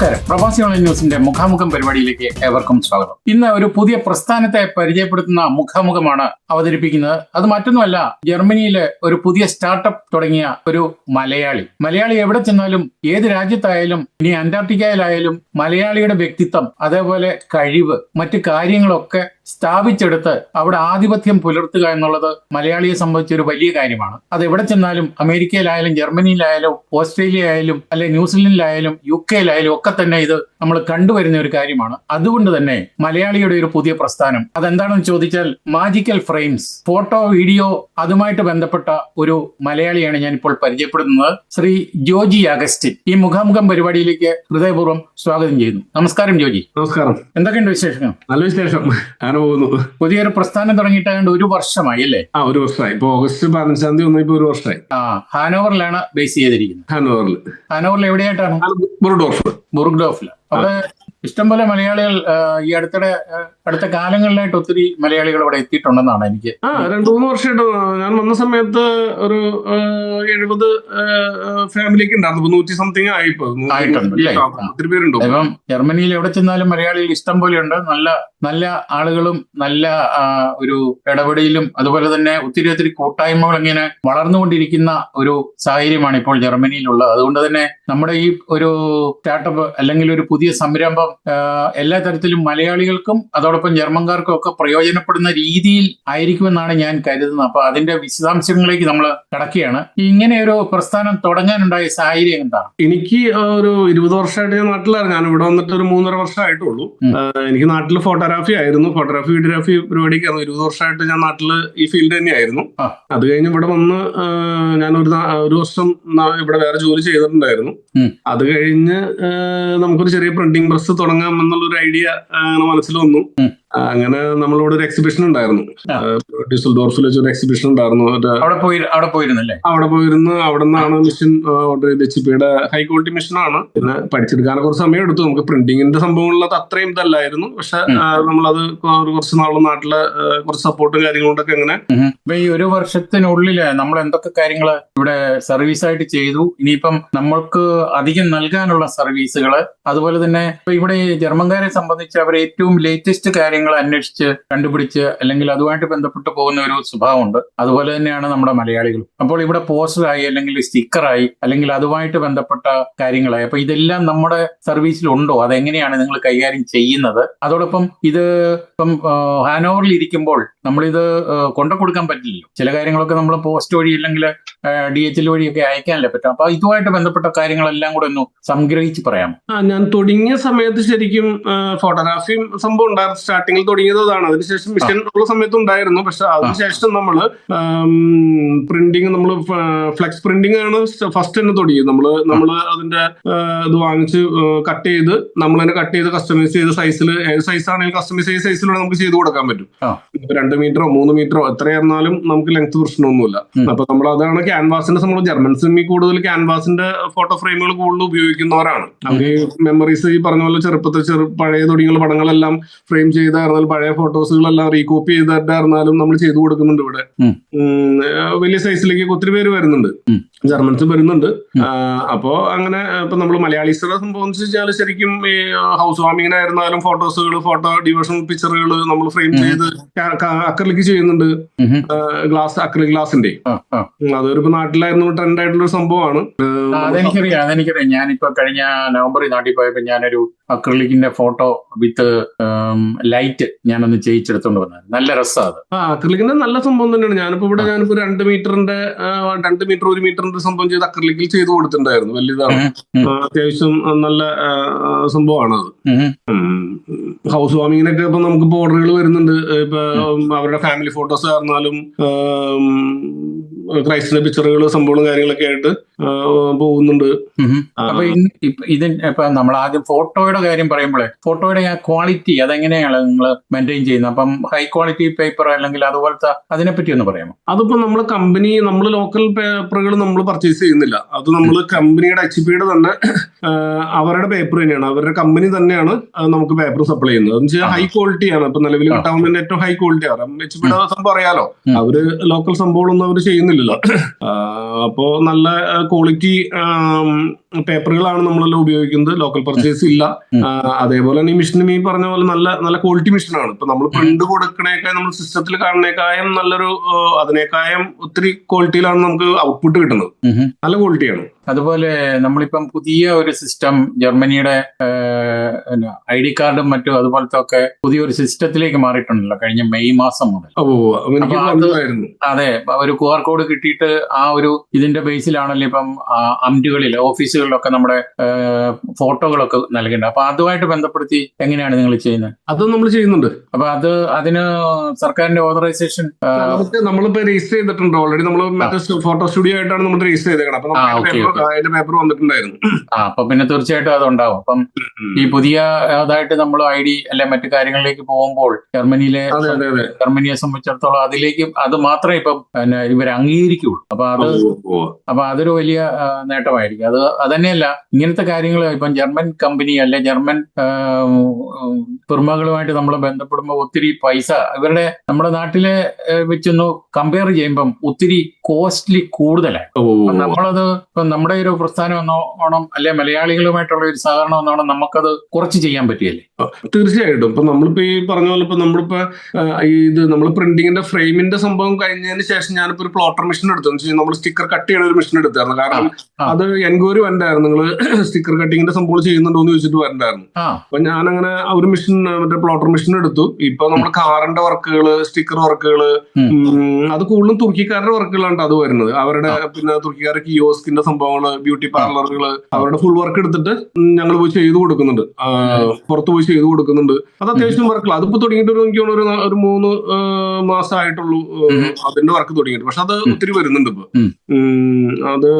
നമസ്കാരം. പ്രവാസി ഓൺലൈൻ ന്യൂസിന്റെ മുഖാമുഖം പരിപാടിയിലേക്ക് ഏവർക്കും സ്വാഗതം. ഇന്ന് ഒരു പുതിയ പ്രസ്ഥാനത്തെ പരിചയപ്പെടുത്തുന്ന മുഖാമുഖമാണ് അവതരിപ്പിക്കുന്നത്. അത് മറ്റൊന്നുമല്ല ജർമ്മനിയിലെ ഒരു പുതിയ സ്റ്റാർട്ടപ്പ് തുടങ്ങിയ ഒരു മലയാളി. മലയാളി എവിടെ ചെന്നാലും ഏത് രാജ്യത്തായാലും ഇനി അന്റാർട്ടിക്കയിലായാലും മലയാളിയുടെ വ്യക്തിത്വം അതേപോലെ കഴിവ് മറ്റു കാര്യങ്ങളൊക്കെ സ്ഥാപിച്ചെടുത്ത് അവിടെ ആധിപത്യം പുലർത്തുക എന്നുള്ളത് മലയാളിയെ സംബന്ധിച്ച് ഒരു വലിയ കാര്യമാണ്. അത് എവിടെ ചെന്നാലും അമേരിക്കയിലായാലും ജർമ്മനിയിലായാലും ഓസ്ട്രേലിയ ആയാലും അല്ലെ ന്യൂസിലൻഡിലായാലും യു കെയിലായാലും ഒക്കെ തന്നെ ഇത് നമ്മൾ കണ്ടുവരുന്ന ഒരു കാര്യമാണ്. അതുകൊണ്ട് തന്നെ മലയാളിയുടെ ഒരു പുതിയ പ്രസ്ഥാനം. അതെന്താണെന്ന് ചോദിച്ചാൽ മാജിക്കൽ ഫ്രെയിംസ് ഫോട്ടോ വീഡിയോ അതുമായിട്ട് ബന്ധപ്പെട്ട ഒരു മലയാളിയാണ് ഞാൻ ഇപ്പോൾ പരിചയപ്പെടുന്നത്. ശ്രീ ജോജി അഗസ്റ്റിൻ. ഈ മുഖാമുഖം പരിപാടിയിലേക്ക് ഹൃദയപൂർവം സ്വാഗതം ചെയ്യുന്നു. നമസ്കാരം ജോജി. നമസ്കാരം. എന്തൊക്കെയുണ്ട് വിശേഷങ്ങൾ? നല്ല വിശേഷം. പോകുന്നു. പുതിയൊരു പ്രസ്ഥാനം തുടങ്ങിയിട്ട് ഏതാണ്ട് ഒരു വർഷമായി അല്ലേ? ആ ഒരു വർഷമായി. ഇപ്പൊ ഓഗസ്റ്റ് പതിനഞ്ചാം തീയതി വന്നപ്പോ ഒരു വർഷമായി. ആ ഹാനോവറിലാണ് ബേസ് ചെയ്തിരിക്കുന്നത്. ഹാനോവറിൽ ഹാനോവറിൽ എവിടെയായിട്ടാണ്? ബുറുഡോഫ് ബുർഗ്ഡോഫിൽ അവിടെ ഇഷ്ടംപോലെ മലയാളികൾ ഈ അടുത്തിടെ അടുത്ത കാലങ്ങളിലായിട്ട് ഒത്തിരി മലയാളികൾ ഇവിടെ എത്തിയിട്ടുണ്ടെന്നാണ് എനിക്ക് ആ രണ്ടു മൂന്ന് വർഷമായിട്ട് ഞാൻ വന്ന സമയത്ത് ഒരു എഴുപത് ഫാമിലിക്ക് ഉണ്ടായിരുന്നു. ഇപ്പൊ നൂറ്റി സംതിങ് ആയിപ്പോ ഇപ്പൊ. ഒത്തിരി പേരുണ്ടോ. ഇപ്പം ജർമ്മനിയിൽ എവിടെ ചെന്നാലും മലയാളികൾ ഇഷ്ടം പോലെ ഉണ്ട്. നല്ല നല്ല ആളുകളും നല്ല ഒരു ഇടപെടലും അതുപോലെ തന്നെ ഒത്തിരി ഒത്തിരി കൂട്ടായ്മകൾ ഇങ്ങനെ വളർന്നുകൊണ്ടിരിക്കുന്ന ഒരു സാഹചര്യമാണ് ഇപ്പോൾ ജർമ്മനിയിലുള്ളത്. അതുകൊണ്ട് തന്നെ നമ്മുടെ ഈ ഒരു സ്റ്റാർട്ടപ്പ് അല്ലെങ്കിൽ ഒരു പുതിയ സംരംഭം എല്ലാ തരത്തിലും മലയാളികൾക്കും അതോടൊപ്പം ജർമ്മൻകാർക്കും ഒക്കെ പ്രയോജനപ്പെടുന്ന രീതിയിൽ ആയിരിക്കുമെന്നാണ് ഞാൻ കരുതുന്നത്. അപ്പൊ അതിന്റെ വിശദാംശങ്ങളിലേക്ക് നമ്മൾ കടക്കുകയാണ്. ഇങ്ങനെ ഒരു പ്രസ്ഥാനം തുടങ്ങാനുണ്ടായ സാഹചര്യം എന്താണ്? എനിക്ക് ഒരു ഇരുപത് വർഷമായിട്ട് ഞാൻ നാട്ടിലായിരുന്നു. ഞാൻ ഇവിടെ വന്നിട്ട് ഒരു മൂന്നര വർഷമായിട്ടുള്ളൂ. എനിക്ക് നാട്ടിൽ ഫോട്ടോഗ്രാഫി ആയിരുന്നു. ഫോട്ടോഗ്രാഫി വീഡിയോഗ്രാഫി പരിപാടിക്ക് ആയിരുന്നു ഇരുപത് വർഷമായിട്ട് ഞാൻ നാട്ടിൽ ഈ ഫീൽഡ് തന്നെയായിരുന്നു. അത് കഴിഞ്ഞ് ഇവിടെ വന്ന് ഞാൻ ഒരു ഒരു വർഷം ഇവിടെ വേറെ ജോലി ചെയ്തിട്ടുണ്ടായിരുന്നു. അത് കഴിഞ്ഞ് നമുക്കൊരു ചെറിയ പ്രിന്റിംഗ് പ്രസ് തുടങ്ങാം എന്നുള്ളൊരു ഐഡിയ മനസ്സിൽ വന്നു. അങ്ങനെ നമ്മളിവിടെ ഒരു എക്സിബിഷൻ ഉണ്ടായിരുന്നു. ആ. ഡിസൽ ഡോർഫിൽ വെച്ച് ഒരു എക്സിബിഷൻ ഉണ്ടായിരുന്നു. അവിടെ പോയി അവിടെ പോയിരുന്നല്ലേ അവിടെ പോയിരുന്ന്. അവിടെ നിന്നാണ് മെഷീൻ ഓർഡർ ചെയ്ത് എച്ച് പിയുടെ ഹൈ ക്വാളിറ്റി മെഷീനാണ് പിന്നെ പഠിച്ചെടുക്കാൻ കുറച്ച് സമയം എടുത്തു. നമുക്ക് പ്രിന്റിങ്ങിന്റെ സംഭവങ്ങളിലത് അത്രയും ഇതല്ലായിരുന്നു. പക്ഷെ നമ്മളത് കുറച്ച് നാളും നാട്ടിലെ കുറച്ച് സപ്പോർട്ടും കൊണ്ടൊക്കെ അങ്ങനെ അപ്പൊ ഈ ഒരു വർഷത്തിനുള്ളിൽ നമ്മൾ എന്തൊക്കെ കാര്യങ്ങൾ ഇവിടെ സർവീസ് ആയിട്ട് ചെയ്തു? ഇനിയിപ്പം നമ്മൾക്ക് അധികം നൽകാനുള്ള സർവീസുകൾ അതുപോലെ തന്നെ ഇപ്പൊ ഇവിടെ ജർമ്മൻകാരെ സംബന്ധിച്ച് അവർ ഏറ്റവും ലേറ്റസ്റ്റ് കാര്യങ്ങൾ അന്വേഷിച്ച് കണ്ടുപിടിച്ച് അല്ലെങ്കിൽ അതുമായിട്ട് ബന്ധപ്പെട്ട് പോകുന്ന ഒരു സ്വഭാവമുണ്ട്. അതുപോലെ തന്നെയാണ് നമ്മുടെ മലയാളികൾ അപ്പോൾ ഇവിടെ പോസ്റ്ററായി അല്ലെങ്കിൽ സ്റ്റിക്കറായി അല്ലെങ്കിൽ അതുമായിട്ട് ബന്ധപ്പെട്ട കാര്യങ്ങളായി. അപ്പൊ ഇതെല്ലാം നമ്മുടെ സർവീസിൽ ഉണ്ടോ അതെങ്ങനെയാണ് നിങ്ങൾ കൈകാര്യം ചെയ്യുന്നത്? അതോടൊപ്പം ഇത് ഇപ്പം ഹാനോവറിൽ ഇരിക്കുമ്പോൾ നമ്മളിത് കൊണ്ടു കൊടുക്കാൻ പറ്റില്ലല്ലോ. ചില കാര്യങ്ങളൊക്കെ നമ്മൾ പോസ്റ്റ് വഴി അല്ലെങ്കിൽ ഡി എച്ച് എൽ വഴിയൊക്കെ അയക്കാനല്ലേ പറ്റും. അപ്പൊ ഇതുമായിട്ട് ബന്ധപ്പെട്ട കാര്യങ്ങളെല്ലാം കൂടെ ഒന്ന് സംഗ്രഹിച്ച് പറയാം ഞാൻ തുടങ്ങിയ സമയത്ത് ശരിക്കും ഫോട്ടോഗ്രാഫിയും സംഭവം ഉണ്ടായിരുന്നു. സ്റ്റാർട്ടിങ്ങിൽ തുടങ്ങിയതാണ് അതിനുശേഷം മിഷൻ ഉള്ള സമയത്ത് ഉണ്ടായിരുന്നു. പക്ഷെ അതിനുശേഷം നമ്മൾ പ്രിന്റിങ് നമ്മൾ ഫ്ലെക്സ് പ്രിന്റിംഗ് ആണ് ഫസ്റ്റ് തന്നെ തുടങ്ങിയത്. നമ്മൾ നമ്മൾ അതിന്റെ ഇത് വാങ്ങിച്ച് കട്ട് ചെയ്ത് നമ്മൾ തന്നെ കട്ട് ചെയ്ത് കസ്റ്റമൈസ് ചെയ്ത് സൈസിൽ ഏത് സൈസ് ആണെങ്കിലും കസ്റ്റമൈസ് ചെയ്ത സൈസിലൂടെ നമുക്ക് ചെയ്ത് കൊടുക്കാൻ പറ്റും. രണ്ട് മീറ്ററോ മൂന്ന് മീറ്ററോ എത്രയായിരുന്നാലും നമുക്ക് ലെങ്ത് പ്രശ്നമൊന്നുമില്ല. അപ്പൊ നമ്മൾ അതാണ് ക്യാൻവാസിന്റെ നമ്മൾ ജർമ്മൻ സിമ്മി കൂടുതൽ ക്യാൻവാസിന്റെ ഫോട്ടോ ഫ്രെയിമുകൾ കൂടുതൽ ഉപയോഗിക്കുന്നവരാണ്. അവർ മെമ്മറീസ് ഈ പറഞ്ഞ പോലെ ചെറുപ്പത്തെ ചെറു പഴയ തുടങ്ങിയുള്ള പടങ്ങളെല്ലാം ഫ്രെയിം ചെയ്തായിരുന്നാലും പഴയ ഫോട്ടോസുകളെല്ലാം റീകോപ്പി ചെയ്തിട്ടായിരുന്നാലും നമ്മൾ ചെയ്തു കൊടുക്കുന്നുണ്ട് ഇവിടെ. വലിയ സൈസിലേക്ക് ഒത്തിരി പേര് വരുന്നുണ്ട്. ജർമ്മൻസ് വരുന്നുണ്ട്. അപ്പോ അങ്ങനെ ഇപ്പൊ നമ്മൾ മലയാളീസിനെ സംബന്ധിച്ചാൽ ശരിക്കും ഈ ഹൗസ് വാമിങ്ങിനായിരുന്നാലും ഫോട്ടോസുകൾ ഫോട്ടോ ഡിവിഷൻ പിക്ചറുകൾ നമ്മൾ ഫ്രെയിം ചെയ്ത് അക്രലിക്ക് ചെയ്യുന്നുണ്ട്. ഗ്ലാസ് അക്രലിക് ഗ്ലാസിന്റെ. അതൊരു നാട്ടിലായിരുന്നു ട്രെൻഡ് ആയിട്ടുള്ള ഒരു സംഭവമാണ്. അതെനിക്കറിയാം അതെനിക്കറിയാം. ഞാനിപ്പോ കഴിഞ്ഞ നവംബറിൽ നാട്ടിൽ പോയപ്പോ ഞാനൊരു അക്രലിക്കിന്റെ ഫോട്ടോ വിത്ത് ലൈറ്റ് ഞാനൊന്ന് ചെയ്യിച്ചെടുത്തോണ്ട് വന്നത് നല്ല രസമാണ് അത്. ആ അക്രലിക്കിന്റെ നല്ല സംഭവം തന്നെയാണ്. ഞാനിപ്പോ ഇവിടെ ഞാനിപ്പോ രണ്ട് മീറ്ററിന്റെ രണ്ട് മീറ്റർ ഒരു മീറ്ററിന്റെ സംഭവം ചെയ്ത് അക്രലിക്കിൽ ചെയ്ത് കൊടുത്തിട്ടുണ്ടായിരുന്നു. വലിയതാണ് അത്യാവശ്യം നല്ല സംഭവമാണ് അത്. ഹൗസ് വാമിങ്ങിനൊക്കെ ഇപ്പൊ നമുക്ക് ഓർഡറുകൾ വരുന്നുണ്ട്. ഇപ്പൊ അവരുടെ ഫാമിലി ഫോട്ടോസ് ആയിരുന്നാലും ക്രൈസ്റ്റിന്റെ പിക്ചറുകൾ സംഭവങ്ങളും കാര്യങ്ങളൊക്കെ ആയിട്ട് പോകുന്നുണ്ട്. അപ്പൊ ഇത് ഇപ്പൊ നമ്മൾ ആദ്യം ഫോട്ടോയുടെ കാര്യം പറയുമ്പോഴേ ഫോട്ടോയുടെ ആ ക്വാളിറ്റി അതെങ്ങനെയാണ് നിങ്ങൾ മെയിന്റെയിൻ ചെയ്യുന്നത്? അപ്പം ഹൈ ക്വാളിറ്റി പേപ്പർ അല്ലെങ്കിൽ അതുപോലത്തെ അതിനെപ്പറ്റി ഒന്ന് പറയാമോ? അതിപ്പോ നമ്മൾ കമ്പനി നമ്മൾ ലോക്കൽ പേപ്പറുകൾ നമ്മൾ പർച്ചേസ് ചെയ്യുന്നില്ല. അത് നമ്മൾ കമ്പനിയുടെ എച്ച് പിയുടെ തന്നെ അവരുടെ പേപ്പർ തന്നെയാണ്. അവരുടെ കമ്പനി തന്നെയാണ് നമുക്ക് പേപ്പർ സപ്ലൈ ചെയ്യുന്നത്. എന്ന് വെച്ചാൽ ഹൈ ക്വാളിറ്റി ആണ്. ഇപ്പൊ നിലവിൽ കിട്ടാവുന്ന ഏറ്റവും ഹൈ ക്വാളിറ്റി ആണ്. എച്ച് പിയുടെ സംഭവം അറിയാലോ. അവർ ലോക്കൽ സംഭവങ്ങളൊന്നും അവർ ചെയ്യുന്നില്ലല്ലോ. അപ്പോ നല്ല ക്വാളിറ്റി പേപ്പറുകളാണ് നമ്മളെല്ലാം ഉപയോഗിക്കുന്നത്. ലോക്കൽ പർച്ചേസ് ഇല്ല. അതേപോലെ തന്നെ ഈ മെഷീനും ഈ പറഞ്ഞ പോലെ നല്ല നല്ല ക്വാളിറ്റി മിഷനാണ്. ഇപ്പൊ നമ്മൾ പ്രിന്റ് കൊടുക്കണേക്കാൾ നമ്മൾ സിസ്റ്റത്തിൽ കാണുന്നേക്കായും നല്ലൊരു അതിനേക്കായും ഒത്തിരി ക്വാളിറ്റിയിലാണ് നമുക്ക് ഔട്ട്പുട്ട് കിട്ടുന്നത്. നല്ല ക്വാളിറ്റിയാണ്. അതുപോലെ നമ്മളിപ്പം പുതിയ ഒരു സിസ്റ്റം ജർമ്മനിയുടെ ഐ ഡി കാർഡും മറ്റും അതുപോലത്തെ ഒക്കെ പുതിയൊരു സിസ്റ്റത്തിലേക്ക് മാറിയിട്ടുണ്ടല്ലോ കഴിഞ്ഞ മെയ് മാസം മുതൽ. അതെ ഒരു ക്യു ആർ കോഡ് കിട്ടിയിട്ട് ആ ഒരു ഇതിന്റെ ബേസിലാണല്ലോ ഇപ്പം അംറ്റുകളിൽ ഓഫീസുകളിലൊക്കെ നമ്മുടെ ഫോട്ടോകളൊക്കെ നൽകേണ്ടത്. അപ്പൊ അതുമായിട്ട് ബന്ധപ്പെടുത്തി എങ്ങനെയാണ് നിങ്ങൾ ചെയ്യുന്നത്? അത് നമ്മൾ ചെയ്യുന്നുണ്ട്. അപ്പൊ അത് അതിന് സർക്കാരിന്റെ ഓതറൈസേഷൻ നമ്മളിപ്പോ രജിസ്റ്റർ ചെയ്തിട്ടുണ്ട് ഓൾറെഡി നമ്മൾ ഫോട്ടോ സ്റ്റുഡിയോ ആയിട്ടാണ് നമ്മൾ രജിസ്റ്റർ ചെയ്തേക്കണം അപ്പൊ അതിന്റെ പേപ്പർ വന്നിട്ടുണ്ടായിരുന്നു. ആ അപ്പൊ പിന്നെ തീർച്ചയായിട്ടും അതുണ്ടാവും. അപ്പം ഈ പുതിയ അതായിട്ട് നമ്മൾ ഐ ഡി അല്ലെ മറ്റു കാര്യങ്ങളിലേക്ക് പോകുമ്പോൾ ജർമ്മനിയിലെ ജർമ്മനിയെ സംബന്ധിച്ചിടത്തോളം അതിലേക്ക് അത് മാത്രമേ ഇപ്പം പിന്നെ ഇവർ അംഗീകരിക്കുള്ളൂ അപ്പൊ അത്. അപ്പൊ അതൊരു വലിയ നേട്ടമായിരിക്കും. അത് അതന്നെയല്ല ഇങ്ങനത്തെ കാര്യങ്ങൾ ഇപ്പം ജർമ്മൻ കമ്പനി അല്ലെ ജർമ്മൻ ഫിർമകളുമായിട്ട് നമ്മൾ ബന്ധപ്പെടുമ്പോൾ ഒത്തിരി പൈസ ഇവരുടെ നമ്മുടെ നാട്ടിലെ വെച്ചൊന്ന് കമ്പയർ ചെയ്യുമ്പം ഒത്തിരി കോസ്റ്റ്ലി കൂടുതലാണ് നമ്മളത് ഇപ്പം നമ്മുടെ ഒരു പ്രസ്ഥാനം എന്നോണം അല്ലെ മലയാളികളുമായിട്ടുള്ള ഒരു സഹകരണം എന്നോണം നമുക്കത് കുറച്ച് ചെയ്യാൻ പറ്റിയല്ലേ? തീർച്ചയായിട്ടും. ഇപ്പൊ നമ്മളിപ്പോ ഈ പറഞ്ഞ പോലെ ഇപ്പൊ നമ്മളിപ്പോ ഇത് നമ്മൾ പ്രിന്റിങ്ങിന്റെ ഫ്രെയിമിന്റെ സംഭവം കഴിഞ്ഞതിന് ശേഷം ഞാനിപ്പോ ഒരു പ്ലോട്ടർ മെഷീൻ എടുത്തു. നമ്മൾ സ്റ്റിക്കർ കട്ട് ചെയ്യുന്ന ഒരു മെഷീൻ എടുത്തായിരുന്നു. കാരണം അത് എൻക്വയറി വരണ്ടായിരുന്നു നിങ്ങൾ സ്റ്റിക്കർ കട്ടിങ്ങിന്റെ സംഭവം ചെയ്യുന്നുണ്ടോ എന്ന് ചോദിച്ചിട്ട് വരണ്ടായിരുന്നു. അപ്പൊ ഞാൻ അങ്ങനെ ഒരു മെഷീൻ മറ്റേ പ്ലോട്ടർ മെഷീൻ എടുത്തു. ഇപ്പൊ നമ്മുടെ കാറിന്റെ വർക്കുകൾ സ്റ്റിക്കർ വർക്കുകൾ. അത് കൂടുതലും തുർക്കിക്കാരുടെ വർക്കുകളാണ് അത് വരുന്നത്. അവരുടെ പിന്നെ തുർക്കിക്കാരെ കിയോസ്കിന്റെ സംഭവങ്ങൾ ബ്യൂട്ടി പാർലറുകൾ അവരുടെ ഫുൾ വർക്ക് എടുത്തിട്ട് ഞങ്ങൾ പോയി ചെയ്തു കൊടുക്കുന്നുണ്ട്. പുറത്തു പോയി ചെയ്തു കൊടുക്കുന്നുണ്ട്. അത് അത്യാവശ്യം വർക്കുകൾ അതിപ്പോ തുടങ്ങിയിട്ട് എനിക്ക് ഒരു ഒരു മൂന്ന് മാസമായിട്ടുള്ളൂ അതിന്റെ വർക്ക് തുടങ്ങിയിട്ട്. പക്ഷെ അത് ഒത്തിരി വരുന്നുണ്ട് ഇപ്പൊ. അത്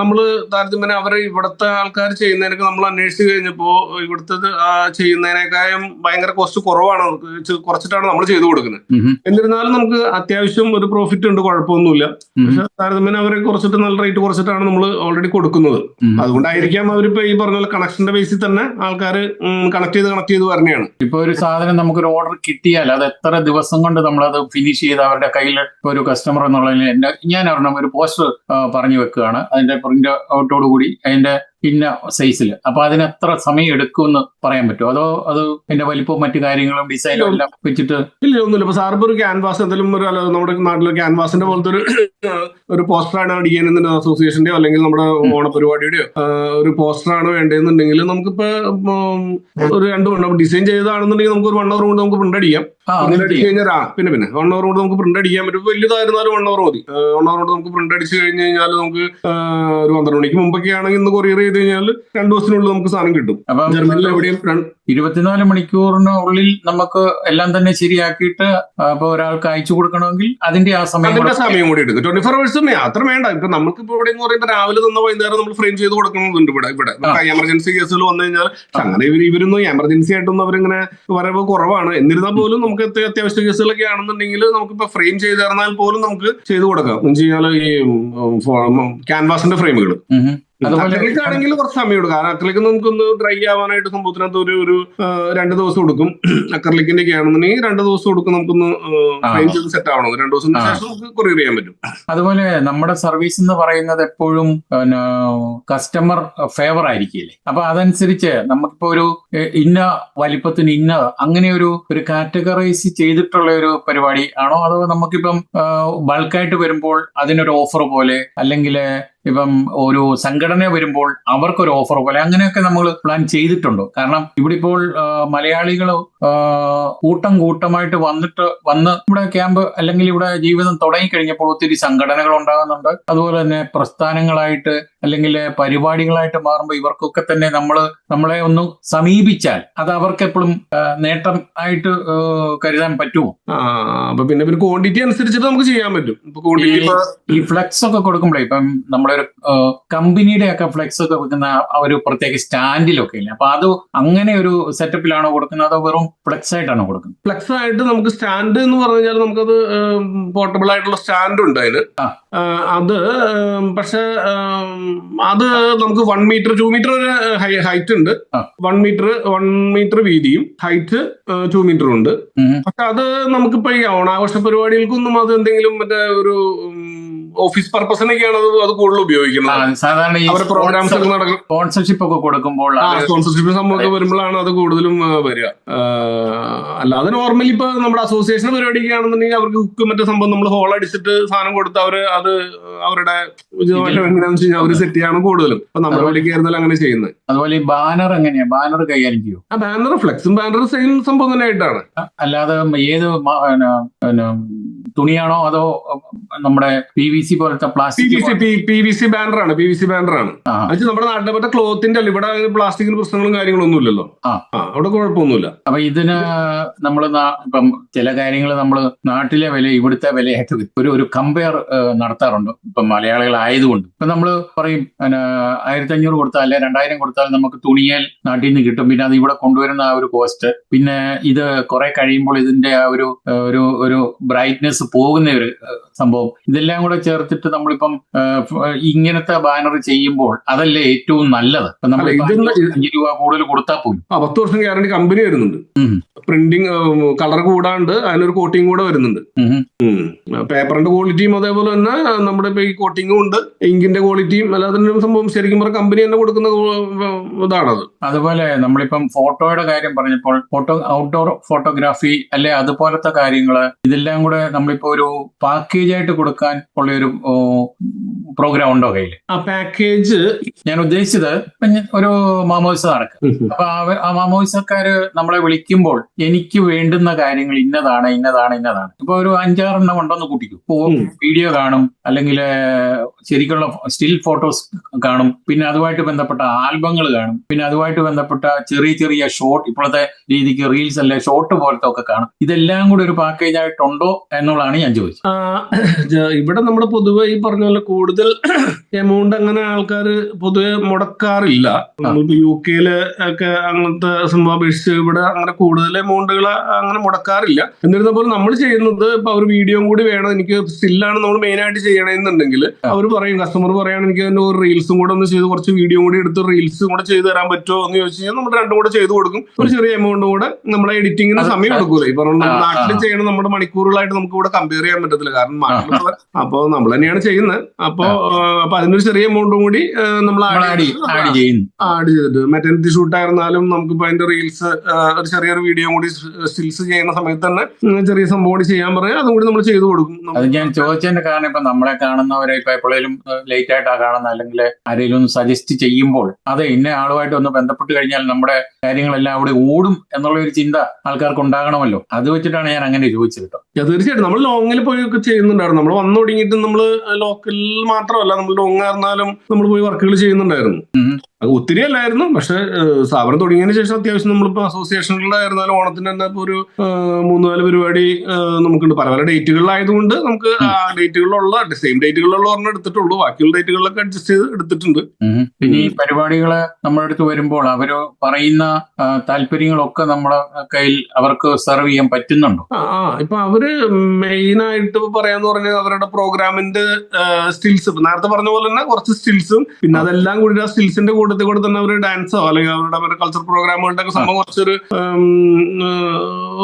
നമ്മൾ താരതമ്യം അവരെ ഇവിടുത്തെ ആൾക്കാർ ചെയ്യുന്നതിനൊക്കെ നമ്മൾ അന്വേഷിച്ച് കഴിഞ്ഞപ്പോ ഇവിടുത്തെ ചെയ്യുന്നതിനേക്കാളും ഭയങ്കര കോസ്റ്റ് കുറവാണ്. കുറച്ചിട്ടാണ് നമ്മൾ ചെയ്തു കൊടുക്കുന്നത്. എന്നിരുന്നാലും നമുക്ക് അത്യാവശ്യം ഒരു പ്രോഫിറ്റ് ഉണ്ട് കുഴപ്പമൊന്നുമില്ല. പക്ഷെ താരതമ്യം അവരെ കുറച്ചിട്ട് നല്ല റേറ്റ് കുറച്ചിട്ടാണ് നമ്മൾ ഓൾറെഡി കൊടുക്കുന്നത്. അതുകൊണ്ടായിരിക്കാം അവരിപ്പോ ഈ പറഞ്ഞ പോലെ കണക്ഷന്റെ ബേസിൽ തന്നെ ആൾക്കാർ കണക്ട് ചെയ്ത് കണക്ട് ചെയ്ത് പറഞ്ഞാണ് ഇപ്പൊ ഒരു സാധനം നമുക്കൊരു ഓർഡർ കിട്ടിയാൽ അത് എത്ര ദിവസം കൊണ്ട് നമ്മളത് ഫിനിഷ് ചെയ്ത് അവരുടെ കയ്യിൽ ഒരു കസ്റ്റമർ എന്നുള്ളതിൽ ഞാൻ അവരുടെ ഒരു പോസ്റ്റർ പറഞ്ഞു വെക്കുകയാണ്. അതിന്റെ പ്രിന്റ് ഔട്ടോട് കൂടി. അതിന്റെ ഇന്ന സൈസിൽ അപ്പൊ അതിന് എത്ര സമയം എടുക്കുമെന്ന് പറയാൻ പറ്റുമോ? അതോ അത് പിന്നെ വലിപ്പവും മറ്റു കാര്യങ്ങളും ഡിസൈനും എല്ലാം വെച്ചിട്ട്? ഇല്ല ഒന്നുമില്ല. ഇപ്പൊ സാറിപ്പോ ഒരു ക്യാൻവാസ് എന്തെങ്കിലും ഒരു അല്ലെങ്കിൽ നമ്മുടെ നാട്ടിലെ ക്യാൻവാസിന്റെ പോലത്തെ ഒരു ഒരു പോസ്റ്ററാണ് അടിക്കാനെന്നുണ്ട് അസോസിയേഷന്റെയോ അല്ലെങ്കിൽ നമ്മുടെ ഓണപരിപാടിയുടെയോ ഒരു പോസ്റ്ററാണ് വേണ്ടതെന്നുണ്ടെങ്കിൽ നമുക്കിപ്പോ ഒരു രണ്ട് മണ്ണ് ഡിസൈൻ ചെയ്താണെന്നുണ്ടെങ്കിൽ നമുക്ക് ഒരു വൺ അവർ കൊണ്ട് നമുക്ക് പ്രിന്റ് അടിക്കാം. കഴിഞ്ഞാൽ പിന്നെ പിന്നെ. വൺ അവർ കൊണ്ട് നമുക്ക് പ്രിന്റ് അടിക്കാൻ പറ്റും. വലുതായിരുന്നാലും വൺ അവർ മതി. വൺ അവർ കൊണ്ട് നമുക്ക് പ്രിന്റ് അടിച്ചു കഴിഞ്ഞ് കഴിഞ്ഞാൽ നമുക്ക് ഒരു പന്ത്രണ്ട് മണിക്ക് മുമ്പൊക്കെ ആണെങ്കിൽ ഇന്ന് കൊറിയർ ചെയ്ത് കഴിഞ്ഞാൽ രണ്ടു ദിവസത്തിനുള്ളിൽ നമുക്ക് സാധനം കിട്ടും. അപ്പം ജർമ്മനിൽ എവിടെയും ഇരുപത്തിനാല് മണിക്കൂറിനുള്ളിൽ നമുക്ക് എല്ലാം തന്നെ ശരിയാക്കിയിട്ട് അപ്പൊ ഒരാൾക്ക് അയച്ചു കൊടുക്കണമെങ്കിൽ അതിന്റെ ആ സമയം അതിന്റെ സമയം കൂടി എടുക്കും. ട്വന്റി ഫോർ അവേഴ്സും അത്ര വേണ്ട. ഇപ്പൊ നമുക്ക് ഇപ്പൊ ഇവിടെ പറയുമ്പോൾ രാവിലെ തന്ന വൈകുന്നേരം നമ്മൾ ഫ്രെയിം ചെയ്ത് കൊടുക്കുന്നുണ്ട് ഇവിടെ ഇവിടെ. എമർജൻസി കേസുകൾ വന്നു കഴിഞ്ഞാൽ അങ്ങനെ ഇവർ ഇവരൊന്നും എമർജൻസി ആയിട്ടൊന്നും അവരിങ്ങനെ വരവ് കുറവാണ്. എന്നിരുന്നാൽ പോലും നമുക്ക് അത്യ- അത്യാവശ്യ കേസുകളൊക്കെ ആണെന്നുണ്ടെങ്കിൽ ഇപ്പൊ ഫ്രെയിം ചെയ്ത് തന്നാൽ പോലും നമുക്ക് ചെയ്ത് കൊടുക്കാം. എന്ന് വെച്ച് കഴിഞ്ഞാൽ ഈ ക്യാൻവാസിന്റെ ഫ്രെയിമുകൾ ആണെങ്കിൽ കുറച്ച് സമയം എടുക്കും കാരണം അക്രലിക് നമുക്കൊന്ന് ഡ്രൈ ആവാനായിട്ട് സംഭവത്തിനകത്ത് ഒരു ഒരു രണ്ട് ദിവസം കൊടുക്കും അക്രിലിക്കിന്റെ ഒക്കെ ആണെന്നുണ്ടെങ്കിൽ രണ്ട് ദിവസം കൊടുക്കും നമുക്കൊന്ന്. ഫ്രെയിം ചെയ്ത് സെറ്റ് ആവണം. രണ്ട് ദിവസത്തിന് ആ. ശേഷം നമുക്ക് കൊറിയർ ചെയ്യാൻ പറ്റും. അതുപോലെ നമ്മുടെ സർവീസ് എന്ന് പറയുന്നത് എപ്പോഴും കസ്റ്റമർ ഫേവർ ആയിരിക്കില്ലേ? അപ്പൊ അതനുസരിച്ച് നമുക്കിപ്പോ ഒരു ഇന്ന വലിപ്പത്തിന് ഇന്ന അങ്ങനെ ഒരു ഒരു കാറ്റഗറൈസ് ചെയ്തിട്ടുള്ള ഒരു പരിപാടി ആണോ? അതോ നമുക്കിപ്പം ബൾക്കായിട്ട് വരുമ്പോൾ അതിനൊരു ഓഫർ പോലെ അല്ലെങ്കിൽ ഇപ്പം ഒരു സംഘടന വരുമ്പോൾ അവർക്കൊരു ഓഫർ പോലെ അങ്ങനെയൊക്കെ നമ്മൾ പ്ലാൻ ചെയ്തിട്ടുണ്ടോ? കാരണം ഇവിടെ ഇപ്പോൾ മലയാളികൾ കൂട്ടം കൂട്ടമായിട്ട് വന്നിട്ട് വന്ന് ഇവിടെ ക്യാമ്പ് അല്ലെങ്കിൽ ഇവിടെ ജീവിതം തുടങ്ങിക്കഴിഞ്ഞപ്പോൾ ഒത്തിരി സംഘടനകൾ ഉണ്ടാകുന്നുണ്ട്. അതുപോലെ തന്നെ പ്രസ്ഥാനങ്ങളായിട്ട് അല്ലെങ്കിൽ പരിപാടികളായിട്ട് മാറുമ്പോൾ ഇവർക്കൊക്കെ തന്നെ നമ്മൾ നമ്മളെ ഒന്ന് സമീപിച്ചാൽ അത് അവർക്ക് എപ്പോഴും നേട്ടം ആയിട്ട് കരുതാൻ പറ്റുമോ? അപ്പൊ പിന്നെ പിന്നെ ക്വാണ്ടിറ്റി അനുസരിച്ചിട്ട് നമുക്ക് ചെയ്യാൻ പറ്റും. ഈ- ഫ്ലക്സ് ഒക്കെ കൊടുക്കുമ്പോഴേ ഇപ്പം നമ്മുടെ ഒരു കമ്പനിയുടെ ഒക്കെ ഫ്ലെക്സ് ഒക്കെ വെക്കുന്ന ഒരു പ്രത്യേക സ്റ്റാൻഡിലൊക്കെ ഇല്ല? അപ്പൊ അത് അങ്ങനെ ഒരു സെറ്റപ്പിലാണോ കൊടുക്കുന്നത് അതോ വെറും ഫ്ലെക്സ് ആയിട്ടാണോ കൊടുക്കുന്നത്? ഫ്ലെക്സ് ആയിട്ട് നമുക്ക് സ്റ്റാൻഡ് എന്ന് പറഞ്ഞു കഴിഞ്ഞാൽ നമുക്കത് പോർട്ടബിൾ ആയിട്ടുള്ള സ്റ്റാൻഡ് ഉണ്ട് അതിന് അത് പക്ഷെ അത് നമുക്ക് one metre two metre height ഉണ്ട്. വൺ മീറ്റർ വൺ മീറ്റർ വീതിയും ഹൈറ്റ് ടു മീറ്റർ ഉണ്ട്. പക്ഷെ അത് നമുക്കിപ്പോ ഈ ഓണാഘോഷ പരിപാടികൾക്കൊന്നും അത് എന്തെങ്കിലും മറ്റേ ഒരു ഓഫീസ് പർപ്പസിനൊക്കെയാണ് അത് അത് കൂടുതൽ ഉപയോഗിക്കുന്നത്. സാധാരണ ഈ പ്രോഗ്രാംസ് സ്പോൺസർഷിപ്പ് ഒക്കെ കൊടുക്കുമ്പോൾ സ്പോൺസർഷിപ്പ് സംഭവമൊക്കെ വരുമ്പോഴാണ് അത് കൂടുതലും വരിക. അല്ലാതെ നോർമലി ഇപ്പൊ നമ്മുടെ അസോസിയേഷൻ പരിപാടിയൊക്കെ ആണെന്നുണ്ടെങ്കിൽ അവർക്ക് ഹുക്ക് മറ്റേ സംഭവം നമ്മൾ ഹോൾ അടിച്ചിട്ട് സാധനം കൊടുത്ത് അവർ അത് അവരുടെ ഉചിതമായിട്ട് എങ്ങനെയാണെന്ന് അവർ സെറ്റ് ചെയ്യാണ് കൂടുതലും. ഇപ്പൊ നമ്മുടെ വഴിക്ക് ആയിരുന്നാലും അങ്ങനെ ചെയ്യുന്നത്. അതുപോലെ ഈ ബാനർ എങ്ങനെയാ? ബാനർ കൈകാര്യം ചെയ്യും ആ ബാനർ ഫ്ലെക്സും ബാനർ സെയിം സംഭവം തന്നെ ആയിട്ടാണ്. അല്ലാതെ ഏത് തുണിയാണോ അതോ നമ്മുടെ പി വി സി പോലത്തെ plastic V C P V C ബാനറാണ് P V C ബാനറാണ് ആ. നമ്മുടെ നാട്ടിലെ മറ്റേ ക്ലോത്തിന്റെ അല്ല ഇവിടെ പ്ലാസ്റ്റിക്കിന് പ്രശ്നങ്ങളും കാര്യങ്ങളൊന്നും ഇല്ലല്ലോ. ആ. ആ അവിടെ കുഴപ്പമൊന്നുമില്ല. അപ്പൊ ഇതിന് നമ്മൾ ഇപ്പം ചില കാര്യങ്ങൾ നമ്മൾ നാട്ടിലെ വില ഇവിടുത്തെ വിലയായിട്ട് ഒരു ഒരു കമ്പയർ നടത്താറുണ്ട്. ഇപ്പം മലയാളികളായതുകൊണ്ട്. ഇപ്പൊ നമ്മൾ പറയും ആയിരത്തി അഞ്ഞൂറ് കൊടുത്താൽ അല്ലെ രണ്ടായിരം കൊടുത്താൽ നമുക്ക് തുണിയേൽ നാട്ടിൽ നിന്ന് കിട്ടും. പിന്നെ അത് ഇവിടെ കൊണ്ടുവരുന്ന ആ ഒരു കോസ്റ്റ് പിന്നെ ഇത് കുറെ കഴിയുമ്പോൾ ഇതിന്റെ ആ ഒരു ഒരു ഒരു ബ്രൈറ്റ്നെസ് പോകുന്ന ഒരു സംഭവം. ഇതെല്ലാം കൂടെ ചേർത്തിട്ട് നമ്മളിപ്പം ഇങ്ങനത്തെ ബാനർ ചെയ്യുമ്പോൾ അതല്ലേ ഏറ്റവും നല്ലത്? നമ്മൾ അഞ്ച് രൂപ കൂടുതൽ കൊടുത്താൽ പോലും. ആ പത്ത് വർഷം ഗ്യാരണ്ടി കമ്പനി വരുന്നുണ്ട്. പ്രിന്റിങ് കളർ കൂടാണ്ട് അതിനൊരു കോട്ടിങ് കൂടെ വരുന്നുണ്ട്. പേപ്പറിന്റെ ക്വാളിറ്റിയും അതേപോലെ തന്നെ നമ്മുടെ ഇപ്പൊ ഈ കോട്ടിങ്ങും ഉണ്ട്. ഇങ്കിന്റെ ക്വാളിറ്റിയും അല്ലാതെ സംഭവം ശരിക്കും പറഞ്ഞ കമ്പനി തന്നെ കൊടുക്കുന്ന ഇതാണത്. അതുപോലെ നമ്മളിപ്പം ഫോട്ടോയുടെ കാര്യം പറഞ്ഞപ്പോൾ ഫോട്ടോ ഔട്ട്ഡോർ ഫോട്ടോഗ്രാഫി അല്ലെ അതുപോലത്തെ കാര്യങ്ങൾ ഇതെല്ലാം കൂടെ നമ്മളിപ്പോ ഒരു പാക്കേജ് ആയിട്ട് കൊടുക്കാൻ ഉള്ള ഒരു പ്രോഗ്രാം ഉണ്ടോ കയ്യിൽ ആ പാക്കേജ് ഞാൻ ഉദ്ദേശിച്ചത് ഒരു മാമോത്സവം നടക്കും. അപ്പൊ ആ മാമോത്സവക്കാര് നമ്മളെ വിളിക്കുമ്പോൾ എനിക്ക് വേണ്ടുന്ന കാര്യങ്ങൾ ഇന്നതാണ് ഇന്നതാണ് ഇന്നതാണ്. ഇപ്പൊ ഒരു അഞ്ചാറെണ്ണം ഉണ്ടെന്ന് കൂട്ടിക്കും. ഇപ്പോ വീഡിയോ കാണും അല്ലെങ്കിൽ ശരിക്കുള്ള സ്റ്റിൽ ഫോട്ടോസ് കാണും. പിന്നെ അതുമായിട്ട് ബന്ധപ്പെട്ട ആൽബങ്ങൾ കാണും. പിന്നെ അതുമായിട്ട് ബന്ധപ്പെട്ട ചെറിയ ചെറിയ ഷോർട്ട് ഇപ്പോഴത്തെ രീതിക്ക് റീൽസ് അല്ലെ ഷോർട്ട് പോലത്തെ ഒക്കെ കാണും. ഇതെല്ലാം കൂടി ഒരു പാക്കേജ് ആയിട്ടുണ്ടോ എന്നുള്ളതാണ് ഞാൻ ചോദിച്ചത്. ഇവിടെ നമ്മൾ പൊതുവെ ഈ പറഞ്ഞ പോലെ കൂടുതൽ എമൗണ്ട് അങ്ങനെ ആൾക്കാർ പൊതുവെ മുടക്കാറില്ല. യു കെയിൽ ഒക്കെ അങ്ങനത്തെ സംഭവം അപേക്ഷിച്ച് ഇവിടെ അങ്ങനെ കൂടുതൽ എമൗണ്ടുകൾ അങ്ങനെ മുടക്കാറില്ല. എന്നിരുന്ന പോലും നമ്മൾ ചെയ്യുന്നത് ഇപ്പൊ അവർ വീഡിയോയും കൂടി വേണം. എനിക്ക് സ്റ്റില്ലാണ് നമ്മൾ മെയിൻ ആയിട്ട് ചെയ്യണമെന്നുണ്ടെങ്കിൽ അവർ പറയും കസ്റ്റമർ പറയാണ് എനിക്ക് അതിന്റെ ഒരു റീൽസും കൂടെ ഒന്ന് ചെയ്ത് കുറച്ച് വീഡിയോ കൂടി എടുത്ത് റീൽസും കൂടെ ചെയ്ത് തരാൻ പറ്റുമോ എന്ന് ചോദിച്ചു കഴിഞ്ഞാൽ നമ്മൾ രണ്ടും കൂടെ ചെയ്ത് കൊടുക്കും. ഒരു ചെറിയ എമൗണ്ട് കൂടെ നമ്മളെ എഡിറ്റിങ്ങിന് സമയം എടുക്കൂലേ. ഇപ്പൊ. നാട്ടിൽ ചെയ്യണം നമ്മുടെ മണിക്കൂറുകളായിട്ട് നമുക്ക് ഇവിടെ കമ്പയർ ചെയ്യാൻ പറ്റത്തില്ല. കാരണം നാട്ടിൽ അപ്പോ നമ്മൾ തന്നെയാണ് ചെയ്യുന്നത്. അപ്പോ അപ്പൊ അതിനൊരു ചെറിയ എമൗണ്ടും കൂടി നമ്മൾ ആഡ് ആഡ് ചെയ്തിട്ട് മെറ്റർനിറ്റി ഷൂട്ട് ആയിരുന്നാലും നമുക്കിപ്പോ അതിന്റെ റീൽസ് ഒരു ചെറിയൊരു വീഡിയോ കൂടി സ്റ്റിൽസ് ചെയ്യുന്ന സമയത്ത് തന്നെ ചെറിയ സംഭവം കൂടി ചെയ്യാൻ പറയാം. അതും കൂടി നമ്മൾ ചെയ്തു കൊടുക്കും. അത് ഞാൻ ചോദിച്ചതിന്റെ കാരണം ഇപ്പൊ നമ്മളെ കാണുന്നവരെ ഇപ്പൊ എപ്പോഴേലും ലേറ്റ് ആയിട്ടാ കാണുന്ന അല്ലെങ്കിൽ ആരെങ്കിലും ഒന്ന് സജസ്റ്റ് ചെയ്യുമ്പോൾ അത് ഇന്ന ആളുമായിട്ട് ഒന്ന് ബന്ധപ്പെട്ട് കഴിഞ്ഞാൽ നമ്മുടെ കാര്യങ്ങളെല്ലാം അവിടെ ഓടും എന്നുള്ള ഒരു ചിന്ത ആൾക്കാർക്ക് ഉണ്ടാകണമല്ലോ. അത് വെച്ചിട്ടാണ് ഞാൻ അങ്ങനെ ചോദിച്ചത് കേട്ടോ. തീർച്ചയായിട്ടും നമ്മൾ ലോങ്ങിൽ പോയി ഒക്കെ ചെയ്യുന്നുണ്ടായിരുന്നു. നമ്മൾ വന്നു തുടങ്ങിയിട്ട് നമ്മൾ ലോക്കലിൽ മാത്രമല്ല നമ്മൾ ലോങ് ആയിരുന്നാലും നമ്മൾ പോയി വർക്കുകൾ ചെയ്യുന്നുണ്ടായിരുന്നു. അത് ഒത്തിരി അല്ലായിരുന്നു. പക്ഷെ സ്ഥാപനം തുടങ്ങിയതിന് ശേഷം അത്യാവശ്യം നമ്മളിപ്പോ അസോസിയേഷനിലായിരുന്നാലും ഓണത്തിന് തന്നെ ഇപ്പൊ ഒരു മൂന്ന് നാല് പരിപാടി നമുക്കുണ്ട്. പല പല ഡേറ്റുകളിലായതുകൊണ്ട് നമുക്ക് ആ ഡേറ്റുകളിലുള്ള സെയിം ഡേറ്റുകളിലുള്ള ഒരെണ്ണം എടുത്തിട്ടുള്ളൂ. ബാക്കിയുള്ള ഡേറ്റുകളിലൊക്കെ അഡ്ജസ്റ്റ് ചെയ്ത് എടുത്തിട്ടുണ്ട്. പിന്നെ ഈ പരിപാടികൾ നമ്മുടെ അടുത്ത് വരുമ്പോൾ അവർ പറയുന്ന താല്പര്യങ്ങളൊക്കെ നമ്മുടെ കയ്യിൽ അവർക്ക് സെർവ് ചെയ്യാൻ പറ്റുന്നുണ്ടോ? ആ ഇപ്പൊ അവർ മെയിൻ ആയിട്ട് പറയാന്ന് പറഞ്ഞാൽ അവരുടെ പ്രോഗ്രാമിന്റെ സ്റ്റിൽസ് നേരത്തെ പറഞ്ഞ പോലെ തന്നെ കുറച്ച് സ്റ്റിൽസും പിന്നെ അതെല്ലാം കൂടി ആ സ്റ്റിൽസിന്റെ കൂട്ടത്തിൽ കൂടെ തന്നെ ഒരു ഡാൻസോ അല്ലെങ്കിൽ അവരുടെ കൾച്ചർ പ്രോഗ്രാമുകളുടെ ഒക്കെ സംഭവം കുറച്ചൊരു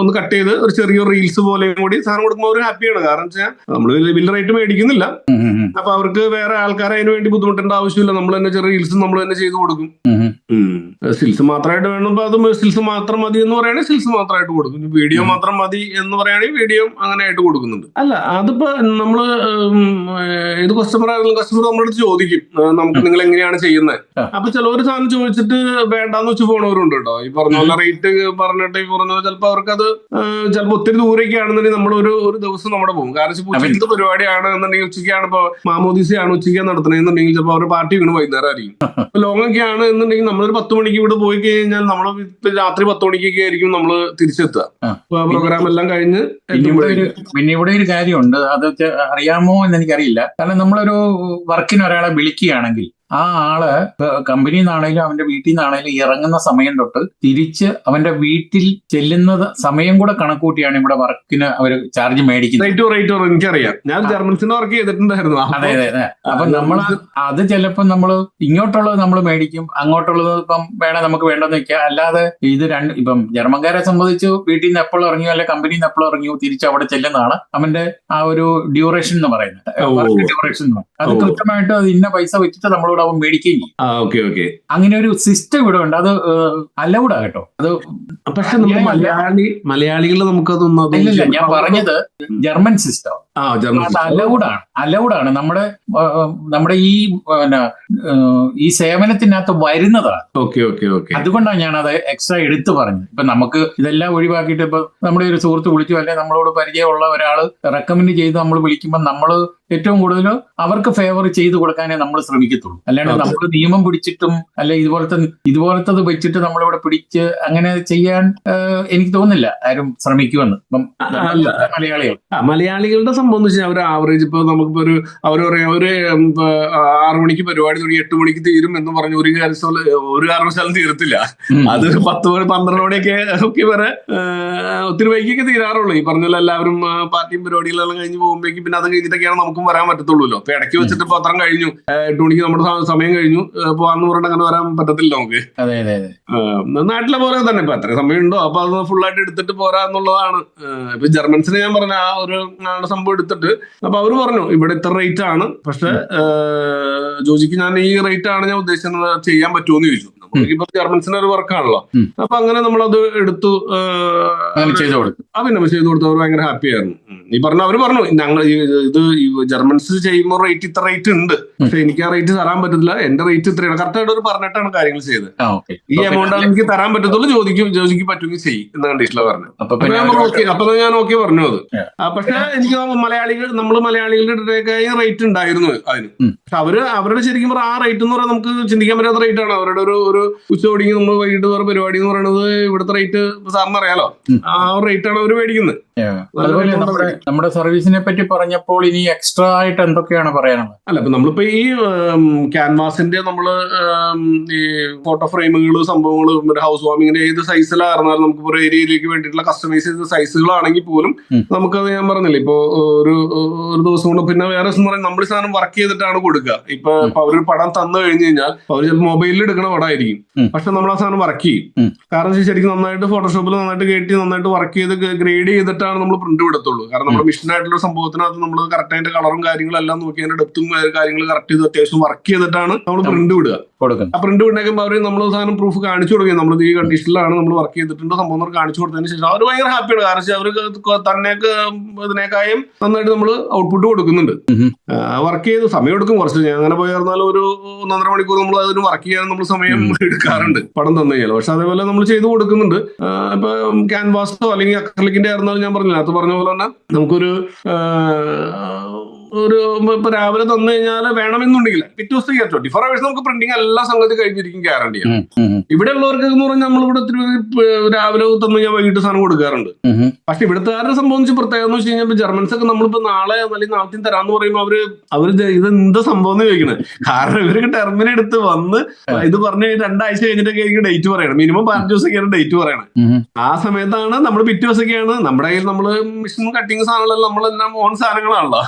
ഒന്ന് കട്ട് ചെയ്ത് ഒരു ചെറിയ റീൽസ് പോലെയും കൂടി സാധനം കൊടുക്കുമ്പോൾ അവർ ഹാപ്പിയാണ് കാരണം വെച്ചാൽ നമ്മൾ വലിയ റേറ്റ് മേടിക്കുന്നില്ല. അപ്പൊ അവർക്ക് വേറെ ആൾക്കാരെ അതിന് വേണ്ടി ബുദ്ധിമുട്ടേണ്ട ആവശ്യമില്ല. നമ്മൾ തന്നെ ചെറിയ റീൽസ് നമ്മൾ തന്നെ ചെയ്തു കൊടുക്കും. സിൽസ്. സ്റ്റിൽസ് മാത്രമായിട്ട് വേണം. അത് സിൽസ് മാത്രം മതി എന്ന് പറയുകയാണെങ്കിൽ സ്റ്റിൽസ് മാത്രമായിട്ട് കൊടുക്കും. വീഡിയോ മാത്രം മതി എന്ന് പറയുകയാണെങ്കിൽ വീഡിയോ അങ്ങനെ ആയിട്ട് കൊടുക്കുന്നുണ്ട്. അല്ല അതിപ്പോ ഏഹ്, ഏത് കസ്റ്റമർ ആയാലും കസ്റ്റമർ നമ്മുടെ അടുത്ത് ചോദിക്കും. നമുക്ക് നിങ്ങൾ എങ്ങനെയാണ് ചെയ്യുന്നത്. അപ്പൊ ചിലവർ സാധനം ചോദിച്ചിട്ട് വേണ്ടാന്ന് വെച്ച് പോണവരുണ്ട് കേട്ടോ. ഈ പറഞ്ഞ പോലെ റേറ്റ് പറഞ്ഞിട്ട് ഈ പറഞ്ഞ പോലെ ചിലപ്പോൾ അവർക്കത് ഏഹ്, ചിലപ്പോൾ ഒത്തിരി ദൂരേക്ക് ആണെന്നുണ്ടെങ്കിൽ നമ്മൾ ഒരു ഒരു ദിവസം നമ്മുടെ പോകും. കാരണം ഉച്ചയ്ക്ക് പരിപാടിയാണ് എന്നുണ്ടെങ്കിൽ ഉച്ചയ്ക്കാണ് ഇപ്പൊ മാമോദീസയാണ് ഉച്ചയ്ക്ക് നടത്തണമെന്നുണ്ടെങ്കിൽ ചിലപ്പോൾ അവരുടെ പാർട്ടി വീണ് വൈകുന്നേരം ആയിരിക്കും അപ്പൊ ലോങ്ങൊക്കെ ആണ് എന്നുണ്ടെങ്കിൽ നമ്മളൊരു പത്ത് മണിക്ക് ഇവിടെ പോയി കഴിഞ്ഞാൽ നമ്മൾ രാത്രി പത്ത് മണിക്കൊക്കെ ആയിരിക്കും നമ്മൾ തിരിച്ചെത്തുക. ആ. അപ്പൊ ആ പ്രോഗ്രാം എല്ലാം കഴിഞ്ഞ് പിന്നെ ഇവിടെ ഒരു കാര്യമുണ്ട്. അത് അറിയാമോ എന്ന് എനിക്കറിയില്ല. കാരണം നമ്മളൊരു വർക്കിന് ഒരാളെ വിളിക്കുകയാണെങ്കിൽ ആ ആൾ കമ്പനിയിൽ നിന്നാണേലും അവന്റെ വീട്ടിൽ നിന്നാണേലും ഇറങ്ങുന്ന സമയം തൊട്ട് തിരിച്ച് അവന്റെ വീട്ടിൽ ചെല്ലുന്നത് സമയം കൂടെ കണക്കൂട്ടിയാണ് ഇവിടെ വർക്കിന് അവർ ചാർജ് മേടിക്കുന്നത്. എനിക്കറിയാം. ഞാൻ വർക്ക് ചെയ്തിട്ടുണ്ടായിരുന്നു. അതെ അതെ അതെ. അപ്പൊ നമ്മൾ അത് ചിലപ്പോൾ നമ്മൾ ഇങ്ങോട്ടുള്ളത് നമ്മൾ മേടിക്കും അങ്ങോട്ടുള്ളത് ഇപ്പം വേണേ നമുക്ക് വേണ്ടെന്ന് വെക്കാം. അല്ലാതെ ഇത് രണ്ട് ഇപ്പം ജർമ്മൻകാരെ സംബന്ധിച്ച് വീട്ടിൽ നിന്ന് എപ്പോൾ ഇറങ്ങിയോ അല്ലെ കമ്പനിയിൽ നിന്ന് എപ്പോൾ ഇറങ്ങിയോ തിരിച്ച് അവിടെ ചെല്ലുന്നതാണ് അവന്റെ ആ ഒരു ഡ്യൂറേഷൻ എന്ന് പറയുന്നത്. ഡ്യൂറേഷൻ അത് കൃത്യമായിട്ട് അത് ഇന്ന പൈസ വെച്ചിട്ട് നമ്മളോട് അവൻ മേടിക്കുകയും ചെയ്യും. Okay okay. അങ്ങനെ ഒരു സിസ്റ്റം ഇവിടെ ഉണ്ട്. അത് അലൗഡാ കേട്ടോ. അത് പക്ഷെ മലയാളി മലയാളികൾ നമുക്കതൊന്നും ഞാൻ പറഞ്ഞത് ജർമ്മൻ സിസ്റ്റം അലൗഡാണ് അലൗഡാണ് നമ്മുടെ നമ്മുടെ ഈ ഈ സേവനത്തിനകത്ത് വരുന്നതാണ്. Okay okay okay. അതുകൊണ്ടാണ് ഞാൻ അത് എക്സ്ട്രാ എടുത്തു പറഞ്ഞത്. ഇപ്പൊ നമുക്ക് ഇതെല്ലാം ഒഴിവാക്കിയിട്ട് ഇപ്പൊ നമ്മുടെ ഒരു സുഹൃത്ത് വിളിച്ചു അല്ലെങ്കിൽ നമ്മളോട് പരിചയമുള്ള ഒരാൾ റെക്കമെൻഡ് ചെയ്ത് നമ്മൾ വിളിക്കുമ്പോൾ നമ്മൾ ഏറ്റവും കൂടുതൽ അവർക്ക് ഫേവർ ചെയ്തു കൊടുക്കാനേ നമ്മൾ ശ്രമിക്കത്തുള്ളൂ. അല്ലാണ്ട് നമ്മൾ നിയമം പിടിച്ചിട്ടും അല്ല ഇതുപോലത്തെ ഇതുപോലത്തത് വെച്ചിട്ട് നമ്മളിവിടെ പിടിച്ച് അങ്ങനെ ചെയ്യാൻ എനിക്ക് തോന്നുന്നില്ല ആരും ശ്രമിക്കുമെന്ന്. മലയാളികൾ. മലയാളികളുടെ സംഭവം എന്ന് വെച്ചാൽ അവർ ആവറേജ് ഇപ്പൊ നമുക്കിപ്പോ ഒരു അവർ പറയാം ഒരു ആറ് മണിക്ക് പരിപാടി തുടങ്ങി എട്ട് മണിക്ക് തീരും എന്ന് പറഞ്ഞ് ഒരു കാരണവശാലും ഒരു കാരണവശാലും തീരത്തില്ല. അത് പത്ത് മണി പന്ത്രണ്ട് മണിയൊക്കെ ഒക്കെ വരെ ഒത്തിരി വൈകിയൊക്കെ തീരാറുള്ളൂ. ഈ പറഞ്ഞ എല്ലാവരും പാർട്ടിയും പരിപാടികളെല്ലാം കഴിഞ്ഞ് പോകുമ്പോഴേക്കും പിന്നെ അത് കഴിഞ്ഞിട്ടൊക്കെയാണ് നമുക്കും വരാൻ പറ്റത്തുള്ളൂല്ലോ. അപ്പൊ ഇടയ്ക്ക് വെച്ചിട്ട് പത്രം കഴിഞ്ഞു. എട്ട് മണിക്ക് നമ്മുടെ സമയം കഴിഞ്ഞു. പോകാന്ന് പറഞ്ഞിട്ട് അങ്ങനെ വരാൻ പറ്റത്തില്ല നമുക്ക്. നാട്ടിലെ പോലെ തന്നെ ഇപ്പൊ അത്രയും സമയം ഉണ്ടോ അപ്പൊ അത് ഫുൾ ആയിട്ട് എടുത്തിട്ട് പോരാ എന്നുള്ളതാണ്. ആ, ഇപ്പൊ ജർമ്മൻസിന് ഞാൻ പറഞ്ഞ ആ ഒരു സംഭവം എടുത്തിട്ട് അപ്പൊ അവർ പറഞ്ഞു ഇവിടെ ഇത്ര റേറ്റ് ആണ്. പക്ഷെ ജോജിക്ക് ഞാൻ ഈ റേറ്റ് ആണ് ഞാൻ ഉദ്ദേശിക്കുന്നത് ചെയ്യാൻ പറ്റുമോ എന്ന് ചോദിച്ചു ഇപ്പൊ ജർമ്മൻസിന്റെ ഒരു വർക്കാണല്ലോ. അപ്പൊ അങ്ങനെ നമ്മളത് എടുത്തു ചെയ്തു കൊടുത്തു. ആ പിന്നെ ചെയ്ത് കൊടുത്തു. അവർ ഭയങ്കര ഹാപ്പി ആയിരുന്നു. നീ ഈ പറഞ്ഞു അവർ പറഞ്ഞു ഞങ്ങൾ ഇത് ഈ ജർമ്മൻസ് ചെയ്യുമ്പോൾ റേറ്റ് ഇത്ര റേറ്റ് ഉണ്ട്. പക്ഷെ എനിക്ക് ആ റേറ്റ് തരാൻ പറ്റത്തില്ല. എന്റെ റേറ്റ് ഇത്രയാണ്. കറക്റ്റ് ആയിട്ട് ഒരു പറഞ്ഞിട്ടാണ് കാര്യങ്ങൾ ചെയ്തത്. ഓക്കെ ഈ എമൗണ്ട് ആണ് എനിക്ക് തരാൻ പറ്റത്തുള്ളൂ. ചോദിക്കും ചോദിക്കും പറ്റുമെങ്കിൽ ചെയ്യും എന്ന കണ്ടീഷനിലാണ് പറഞ്ഞത്. അപ്പൊ ഞാൻ നോക്കി ഓക്കെ അപ്പൊ ഞാൻ ഓക്കെ പറഞ്ഞു അത്. പക്ഷെ എനിക്ക് മലയാളികൾ നമ്മൾ മലയാളികളുടെ റേറ്റ് ഉണ്ടായിരുന്നു അതിന്. പക്ഷെ അവർ അവരുടെ ശരിക്കും പറഞ്ഞാൽ ആ റേറ്റ് എന്ന് പറയാൻ നമുക്ക് ചിന്തിക്കാൻ പറ്റാത്ത റേറ്റ് ആണ്. അവരുടെ ഒരു ഒരു ഉച്ച തുടങ്ങി നമ്മൾ വൈകിട്ട് വേറെ പരിപാടി എന്ന് പറയുന്നത് ഇവിടുത്തെ റേറ്റ് സാറിന് അറിയാലോ. ആ റേറ്റ് ആണ് അവർ മേടിക്കുന്നത്. അതുപോലെ നമ്മുടെ നമ്മുടെ സർവീസിനെ പറ്റി പറഞ്ഞപ്പോൾ ഇനി എക്സ്ട്രാ ആയിട്ട് എന്തൊക്കെയാണ് പറയാനുള്ളത്? അല്ല ഇപ്പൊ നമ്മളിപ്പോ ഈ ക്യാൻവാസിന്റെ നമ്മൾ ഈ ഫോട്ടോ ഫ്രെയിമുകൾ സംഭവങ്ങൾ ഹൗസ് വാമിങ്ങിന്റെ ഏത് സൈസിലായിരുന്നാലും നമുക്ക് ഒരു ഏരിയയിലേക്ക് വേണ്ടിയിട്ടുള്ള കസ്റ്റമൈസ് ചെയ്ത സൈസുകളാണെങ്കിൽ പോലും. നമുക്കത് ഞാൻ പറഞ്ഞില്ല ഇപ്പോ ഒരു ഒരു ദിവസം കൊണ്ട് പിന്നെ വേറെ ദിവസം പറയാൻ നമ്മൾ സാധനം വർക്ക് ചെയ്തിട്ടാണ് കൊടുക്കുക ഇപ്പൊ ഇപ്പൊ അവർ പടം തന്നു കഴിഞ്ഞു കഴിഞ്ഞാൽ അവർ ചിലപ്പോൾ മൊബൈലിൽ എടുക്കണ പടമായിരിക്കും. പക്ഷെ നമ്മൾ ആ സാധനം വർക്ക് ചെയ്യും. കാരണം ശരിക്കും നന്നായിട്ട് ഫോട്ടോഷോപ്പിൽ നന്നായിട്ട് കയറ്റി നന്നായിട്ട് വർക്ക് ചെയ്ത് ഗ്രേഡ് ചെയ്തിട്ടാണ് നമ്മൾ പ്രിന്റ് വിടത്തുള്ളൂ കാരണം നമ്മുടെ മിഷൻ ആയിട്ടുള്ള സംഭവത്തിനകത്ത് നമ്മൾ കറക്റ്റ് അതിന്റെ കളറും കാര്യങ്ങളും എല്ലാം നോക്കി അതിന്റെ ഡെപ്തും കാര്യങ്ങൾ കറക്റ്റ് ചെയ്ത് അത്യാവശ്യം വർക്ക് ചെയ്തിട്ടാണ് നമ്മൾ പ്രിന്റ് വിടുക കൊടുക്കുക ആ പ്രിന്റ് വിടേക്കുമ്പോൾ അവർ നമ്മൾ സാധനം പ്രൂഫ് കാണിച്ചു കൊടുക്കുക നമ്മൾ ഈ കണ്ടീഷനിലാണ് നമ്മൾ വർക്ക് ചെയ്തിട്ടുണ്ട് സംഭവം അവർ കാണിച്ചു കൊടുത്തതിന് ശേഷം അവർ ഭയങ്കര ഹാപ്പിയാണ് കാരണം അവർ തന്നെയൊക്കെ ഇതിനേക്കായും നന്നായിട്ട് നമ്മൾ ഔട്ട്പുട്ട് കൊടുക്കുന്നുണ്ട്. വർക്ക് ചെയ്ത് സമയം എടുക്കും കുറച്ച്. ഞാൻ അങ്ങനെ പോയിരുന്നാലും ഒരു ഒന്നൊന്നര മണിക്കൂർ നമ്മൾ അതിന് വർക്ക് ചെയ്യാൻ നമ്മൾ സമയം എടുക്കാറുണ്ട്. പടം തന്നു കഴിഞ്ഞാൽ പക്ഷെ അതേപോലെ നമ്മൾ ചെയ്ത് കൊടുക്കുന്നുണ്ട്. ഇപ്പൊ ക്യാൻവാസോ അല്ലെങ്കിൽ അക്രലിക്കിന്റെ ആയിരുന്നാലും ഞാൻ പറഞ്ഞില്ല. അത് പറഞ്ഞ പോലെ തന്നെ നമുക്കൊരു ഒരു ഇപ്പൊ രാവിലെ തന്നു കഴിഞ്ഞാൽ വേണമെന്നുണ്ടെങ്കിൽ പിറ്റേ ദിവസത്തേക്ക് ട്വന്റി ഫോർ അവേഴ്സ് നമുക്ക് പ്രിന്റിങ് എല്ലാ സംഗതി കഴിഞ്ഞിരിക്കും ഉം, ഉം, ഇവിടെ ഉള്ളവർക്ക് എന്ന് പറഞ്ഞാൽ നമ്മൾ ഇവിടെ ഏർ രാവിലെ തന്നു കഴിഞ്ഞാൽ വൈകിട്ട് സാധനം കൊടുക്കാറുണ്ട്. പക്ഷെ ഇവിടുത്തെ ആരുടെ സംഭവം എന്ന് വെച്ചാൽ പ്രത്യേകത എന്ന് വെച്ച് കഴിഞ്ഞാൽ ജർമ്മൻസ് ഒക്കെ നമ്മളിപ്പോ നാളെ അല്ലെങ്കിൽ നാളത്തെ തരാന്ന് പറയുമ്പോൾ അവർ അവർ ഇത് എന്താ സംഭവം എന്ന് ചോദിക്കുന്നത്? കാരണം ഇവർക്ക് ടെർമിനെ എടുത്ത് വന്ന് ഇത് പറഞ്ഞ് രണ്ടാഴ്ച കഴിഞ്ഞിട്ടൊക്കെ ആയിരിക്കും ഡേറ്റ് പറയണം. മിനിമം പതിനഞ്ച് ദിവസമൊക്കെയാണ് ഡേറ്റ് ഉം. ആ സമയത്താണ് നമ്മൾ പിറ്റേ ദിവസമൊക്കെയാണ് നമ്മുടെ കയ്യിൽ നമ്മൾ മിഷൻ കട്ടിങ് സാധനങ്ങളെല്ലാം നമ്മളെല്ലാം ഓൺ സാധനങ്ങളാണല്ലോ.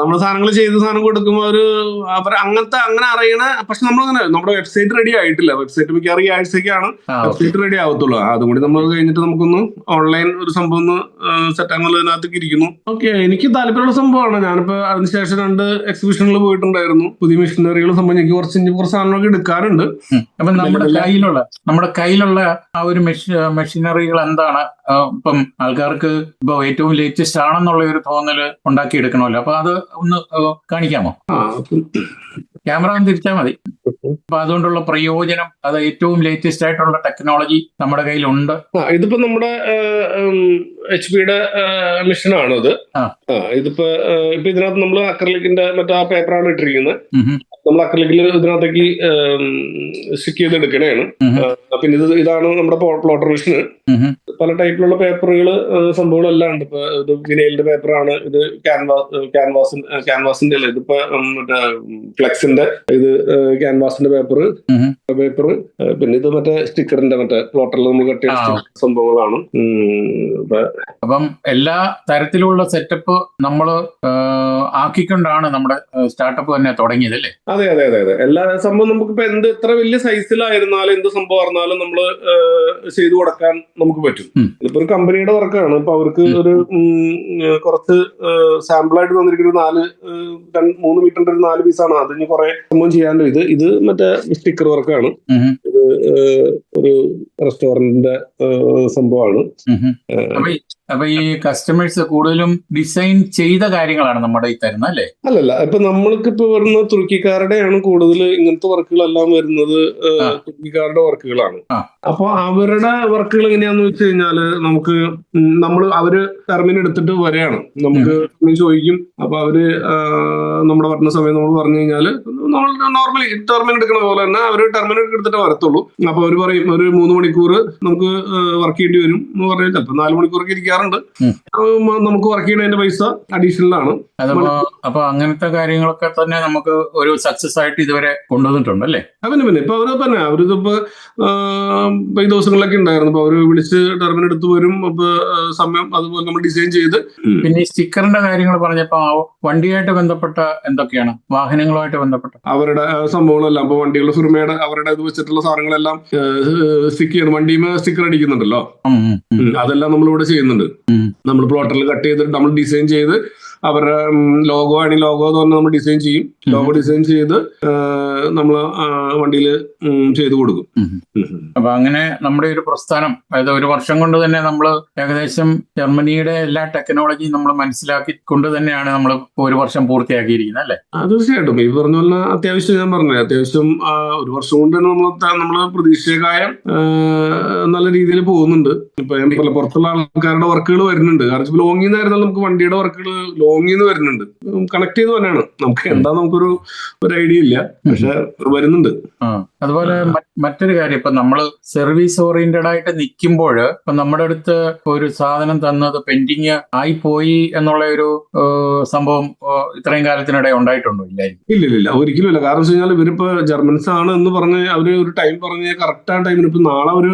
നമ്മൾ സാധനങ്ങൾ ചെയ്ത സാധനം കൊടുക്കുമ്പോൾ ഒരു അവർ അങ്ങനത്തെ അങ്ങനെ അറിയണ പക്ഷെ നമ്മൾ അങ്ങനെ നമ്മുടെ വെബ്സൈറ്റ് റെഡി ആയിട്ടില്ല. വെബ്സൈറ്റ് മിക്കവാറും ഈ ആഴ്ചയ്ക്കാണ് വെബ്സൈറ്റ് റെഡി ആവത്തുള്ളൂ. അതും കൂടി നമ്മൾ കഴിഞ്ഞിട്ട് നമുക്കൊന്ന് ഓൺലൈൻ ഒരു സംഭവം ഒന്ന് സെറ്റ് ആകുന്നതിനകത്തേക്ക് ഇരിക്കുന്നു. ഓക്കെ എനിക്ക് താല്പര്യമുള്ള സംഭവമാണ്. ഞാനിപ്പോ അതിനുശേഷം രണ്ട് എക്സിബിഷനുകൾ പോയിട്ടുണ്ടായിരുന്നു. പുതിയ മെഷീനറികൾ സംഭവം എനിക്ക് കുറച്ച് ഇഞ്ചി കുറച്ച് സാധനങ്ങളൊക്കെ എടുക്കാറുണ്ട്. അപ്പൊ നമ്മുടെ കയ്യിലുള്ള നമ്മുടെ കയ്യിലുള്ള ആ ഒരു മെഷീനറികൾ എന്താണ്? ഇപ്പം ആൾക്കാർക്ക് ഇപ്പൊ ഏറ്റവും ലേറ്റസ്റ്റ് ആണെന്നുള്ള ഒരു തോന്നൽ ഉണ്ടാക്കിയെടുക്കണമല്ലോ. അപ്പൊ അത് ഒന്ന് കാണിക്കാമോ? ക്യാമറ ഒന്ന് തിരിച്ചാൽ മതി. അപ്പൊ അതുകൊണ്ടുള്ള പ്രയോജനം അത് ഏറ്റവും ലേറ്റസ്റ്റ് ആയിട്ടുള്ള ടെക്നോളജി നമ്മുടെ കയ്യിലുണ്ട്. ഇതിപ്പോ നമ്മുടെ എച്ച് പിയുടെ മിഷനാണ് ഇത് ഇതിപ്പോ ഇപ്പൊ ഇതിനകത്ത് നമ്മൾ അക്രലിക്കിന്റെ മറ്റേ ആ പേപ്പറാണ് ഇട്ടിരിക്കുന്നത്. നമ്മൾ അക്രലിക്കിൽ ഇതിനകത്തേക്ക് സ്റ്റിക്ക് ചെയ്ത് എടുക്കണേണ് ഉം. പിന്നെ ഇത് ഇതാണ് നമ്മുടെ പ്ലോട്ടർ മിഷന് പല ടൈപ്പിലുള്ള പേപ്പറുകൾ സംഭവങ്ങളെല്ലാം ഉണ്ട്. ഇപ്പൊ ഇത് വിനയിലിന്റെ പേപ്പറാണ് ഇത് ക്യാൻവാസ് ക്യാൻവാസിന്റെ ക്യാൻവാസിന്റെ അല്ല ഇതിപ്പോ മറ്റേ ഫ്ലെക്സിന്റെ ഇത് ക്യാൻവാസിന്റെ പേപ്പർ പേപ്പർ പിന്നെ ഇത് മറ്റേ സ്റ്റിക്കറിന്റെ മറ്റേ പ്ലോട്ടറിൽ നമ്മൾ കട്ടിയ സംഭവങ്ങളാണ്. അപ്പം എല്ലാ തരത്തിലുള്ള സെറ്റപ്പ് നമ്മൾ ആക്കിക്കൊണ്ടാണ് നമ്മുടെ സ്റ്റാർട്ടപ്പ് തന്നെ തുടങ്ങിയത് അല്ലേ? അതെ അതെ അതെ അതെ. എല്ലാ സംഭവം നമുക്ക് ഇപ്പൊ എന്ത് എത്ര വലിയ സൈസിലായിരുന്നാലും എന്ത് സംഭവം ആയിരുന്നാലും നമ്മൾ ചെയ്തു കൊടുക്കാൻ നമുക്ക് പറ്റും. ഇപ്പൊ ഇതിപ്പോ ഒരു കമ്പനിയുടെ വർക്കാണ് ഇപ്പൊ അവർക്ക് ഒരു കുറച്ച് സാമ്പിൾ ആയിട്ട് തന്നിരിക്കുന്ന നാല് മൂന്ന് മീറ്ററിന്റെ ഒരു നാല് പീസാണ് അത് ഇനി കുറെ സംഭവം ചെയ്യാണ്ട് ഇത് ഇത് മറ്റേ സ്റ്റിക്കർ വർക്കാണ് ഇത് ഒരു റെസ്റ്റോറന്റിന്റെ സംഭവമാണ്. അപ്പൊ ഈ- കസ്റ്റമേഴ്സ് കൂടുതലും ഡിസൈൻ ചെയ്ത കാര്യങ്ങളാണ് നമ്മുടെ ഈ തരുന്നത് അല്ലേ? അല്ലല്ല ഇപ്പൊ നമ്മൾക്ക് ഇപ്പൊ വരുന്ന തുർക്കിക്കാരുടെയാണ് കൂടുതൽ ഇങ്ങനത്തെ വർക്കുകളെല്ലാം വരുന്നത് തുർക്കിക്കാരുടെ വർക്കുകളാണ്. അപ്പൊ അവരുടെ വർക്കുകൾ എങ്ങനെയാന്ന് വെച്ച് കഴിഞ്ഞാൽ നമുക്ക് നമ്മൾ അവർ ടെർമിൻ എടുത്തിട്ട് വരെയാണ്. നമുക്ക് ചോദിക്കും. അപ്പൊ അവർ നമ്മുടെ പറഞ്ഞ സമയം നമ്മൾ പറഞ്ഞു കഴിഞ്ഞാൽ നോർമലി ടെർമിനൽ എടുക്കുന്ന പോലെ തന്നെ അവർ ടെർമിനൽ എടുത്തിട്ട് വരത്തുള്ളൂ. അപ്പൊ അവർ പറയും ഒരു മൂന്ന് മണിക്കൂർ നമുക്ക് വർക്ക് ചെയ്യേണ്ടി വരും എന്ന് പറഞ്ഞാൽ ചിലപ്പോൾ നാല് മണിക്കൂറൊക്കെ ഇരിക്കാറുണ്ട്. നമുക്ക് വർക്ക് ചെയ്യുന്നതിന്റെ പൈസ അഡീഷണൽ ആണ്. അപ്പൊ അങ്ങനത്തെ കാര്യങ്ങളൊക്കെ തന്നെ നമുക്ക് ഒരു സക്സസ് ആയിട്ട് ഇതുവരെ കൊണ്ടുവന്നിട്ടുണ്ട് അല്ലേ? പിന്നെ പിന്നെ. ഇപ്പൊ അവർ തന്നെ അവരിതിപ്പോ ഈ ദിവസങ്ങളിലൊക്കെ ഉണ്ടായിരുന്നു. അപ്പൊ അവർ വിളിച്ച് ടെർമിനൽ എടുത്ത് വരും. അപ്പൊ സമയം അതുപോലെ നമ്മൾ ഡിസൈൻ ചെയ്ത്. പിന്നെ ഈ സ്റ്റിക്കറിന്റെ കാര്യങ്ങൾ പറഞ്ഞപ്പോ വണ്ടിയായിട്ട് ബന്ധപ്പെട്ട എന്തൊക്കെയാണ്? വാഹനങ്ങളുമായിട്ട് ബന്ധപ്പെട്ട അവരുടെ സംഭവങ്ങളെല്ലാം ഇപ്പൊ വണ്ടികളുടെ സുരമയുടെ അവരുടെ ഇത് വെച്ചിട്ടുള്ള സാധനങ്ങളെല്ലാം സ്റ്റിക്ക് ചെയ്യണം. വണ്ടിയുമേ സ്റ്റിക്കർ അടിക്കുന്നുണ്ടല്ലോ. അതെല്ലാം നമ്മൾ ഇവിടെ ചെയ്യുന്നുണ്ട് നമ്മൾ പ്ലോട്ടറിൽ കട്ട് ചെയ്തിട്ട് നമ്മൾ ഡിസൈൻ ചെയ്ത് അവരുടെ ലോഗോ ആണെങ്കിൽ ലോഗോ എന്ന് പറഞ്ഞാൽ നമ്മൾ ഡിസൈൻ ചെയ്യും. ലോഗോ ഡിസൈൻ ചെയ്ത് നമ്മൾ വണ്ടിയിൽ ചെയ്തു കൊടുക്കും. അപ്പൊ അങ്ങനെ നമ്മുടെ ഒരു പ്രസ്ഥാനം അതായത് ഒരു വർഷം കൊണ്ട് തന്നെ നമ്മൾ ഏകദേശം ജർമ്മനിയുടെ എല്ലാ ടെക്നോളജിയും നമ്മൾ മനസ്സിലാക്കി കൊണ്ട് തന്നെയാണ് നമ്മൾ ഒരു വർഷം പൂർത്തിയാക്കിയിരിക്കുന്നത് അല്ലേ? തീർച്ചയായിട്ടും. ഈ പറഞ്ഞ പോലെ അത്യാവശ്യം ഞാൻ പറഞ്ഞു അത്യാവശ്യം ഒരു വർഷം കൊണ്ട് തന്നെ നമ്മൾ നമ്മൾ പ്രതീക്ഷകായം നല്ല രീതിയിൽ പോകുന്നുണ്ട്. ഇപ്പൊ പുറത്തുള്ള ആൾക്കാരുടെ വർക്കുകൾ വരുന്നുണ്ട്. കാരണം ലോങ്ങിൽ നിന്നായിരുന്നാലും നമുക്ക് വണ്ടിയുടെ വർക്കുകൾ ലോങ്ങിൽ നിന്ന് വരുന്നുണ്ട് കണക്ട് ചെയ്ത് തന്നെയാണ് നമുക്ക് എന്താ നമുക്കൊരു ഒരു ഐഡിയ ഇല്ല. പക്ഷെ വരുന്നുണ്ട്. അതുപോലെ മറ്റൊരു കാര്യം ഇപ്പൊ നമ്മൾ സർവീസ് ഓറിയന്റഡ് ആയിട്ട് നിൽക്കുമ്പോൾ ഇപ്പൊ നമ്മുടെ അടുത്ത് ഒരു സാധനം തന്നത് പെൻഡിങ് ആയി പോയി എന്നുള്ള ഒരു സംഭവം ഇത്രയും കാലത്തിനിടെ ഉണ്ടായിട്ടുണ്ടോ? ഇല്ലായിരിക്കും. ഇല്ല ഇല്ല ഇല്ല. ഒരിക്കലും ഇല്ല. കാരണം വെച്ച് കഴിഞ്ഞാൽ ഇവരിപ്പോ ജർമ്മൻസ് ആണ് എന്ന് പറഞ്ഞ് അവർ ഒരു ടൈം പറഞ്ഞ് കറക്റ്റ് ആ ടൈമിന് ഇപ്പൊ നാളെ ഒരു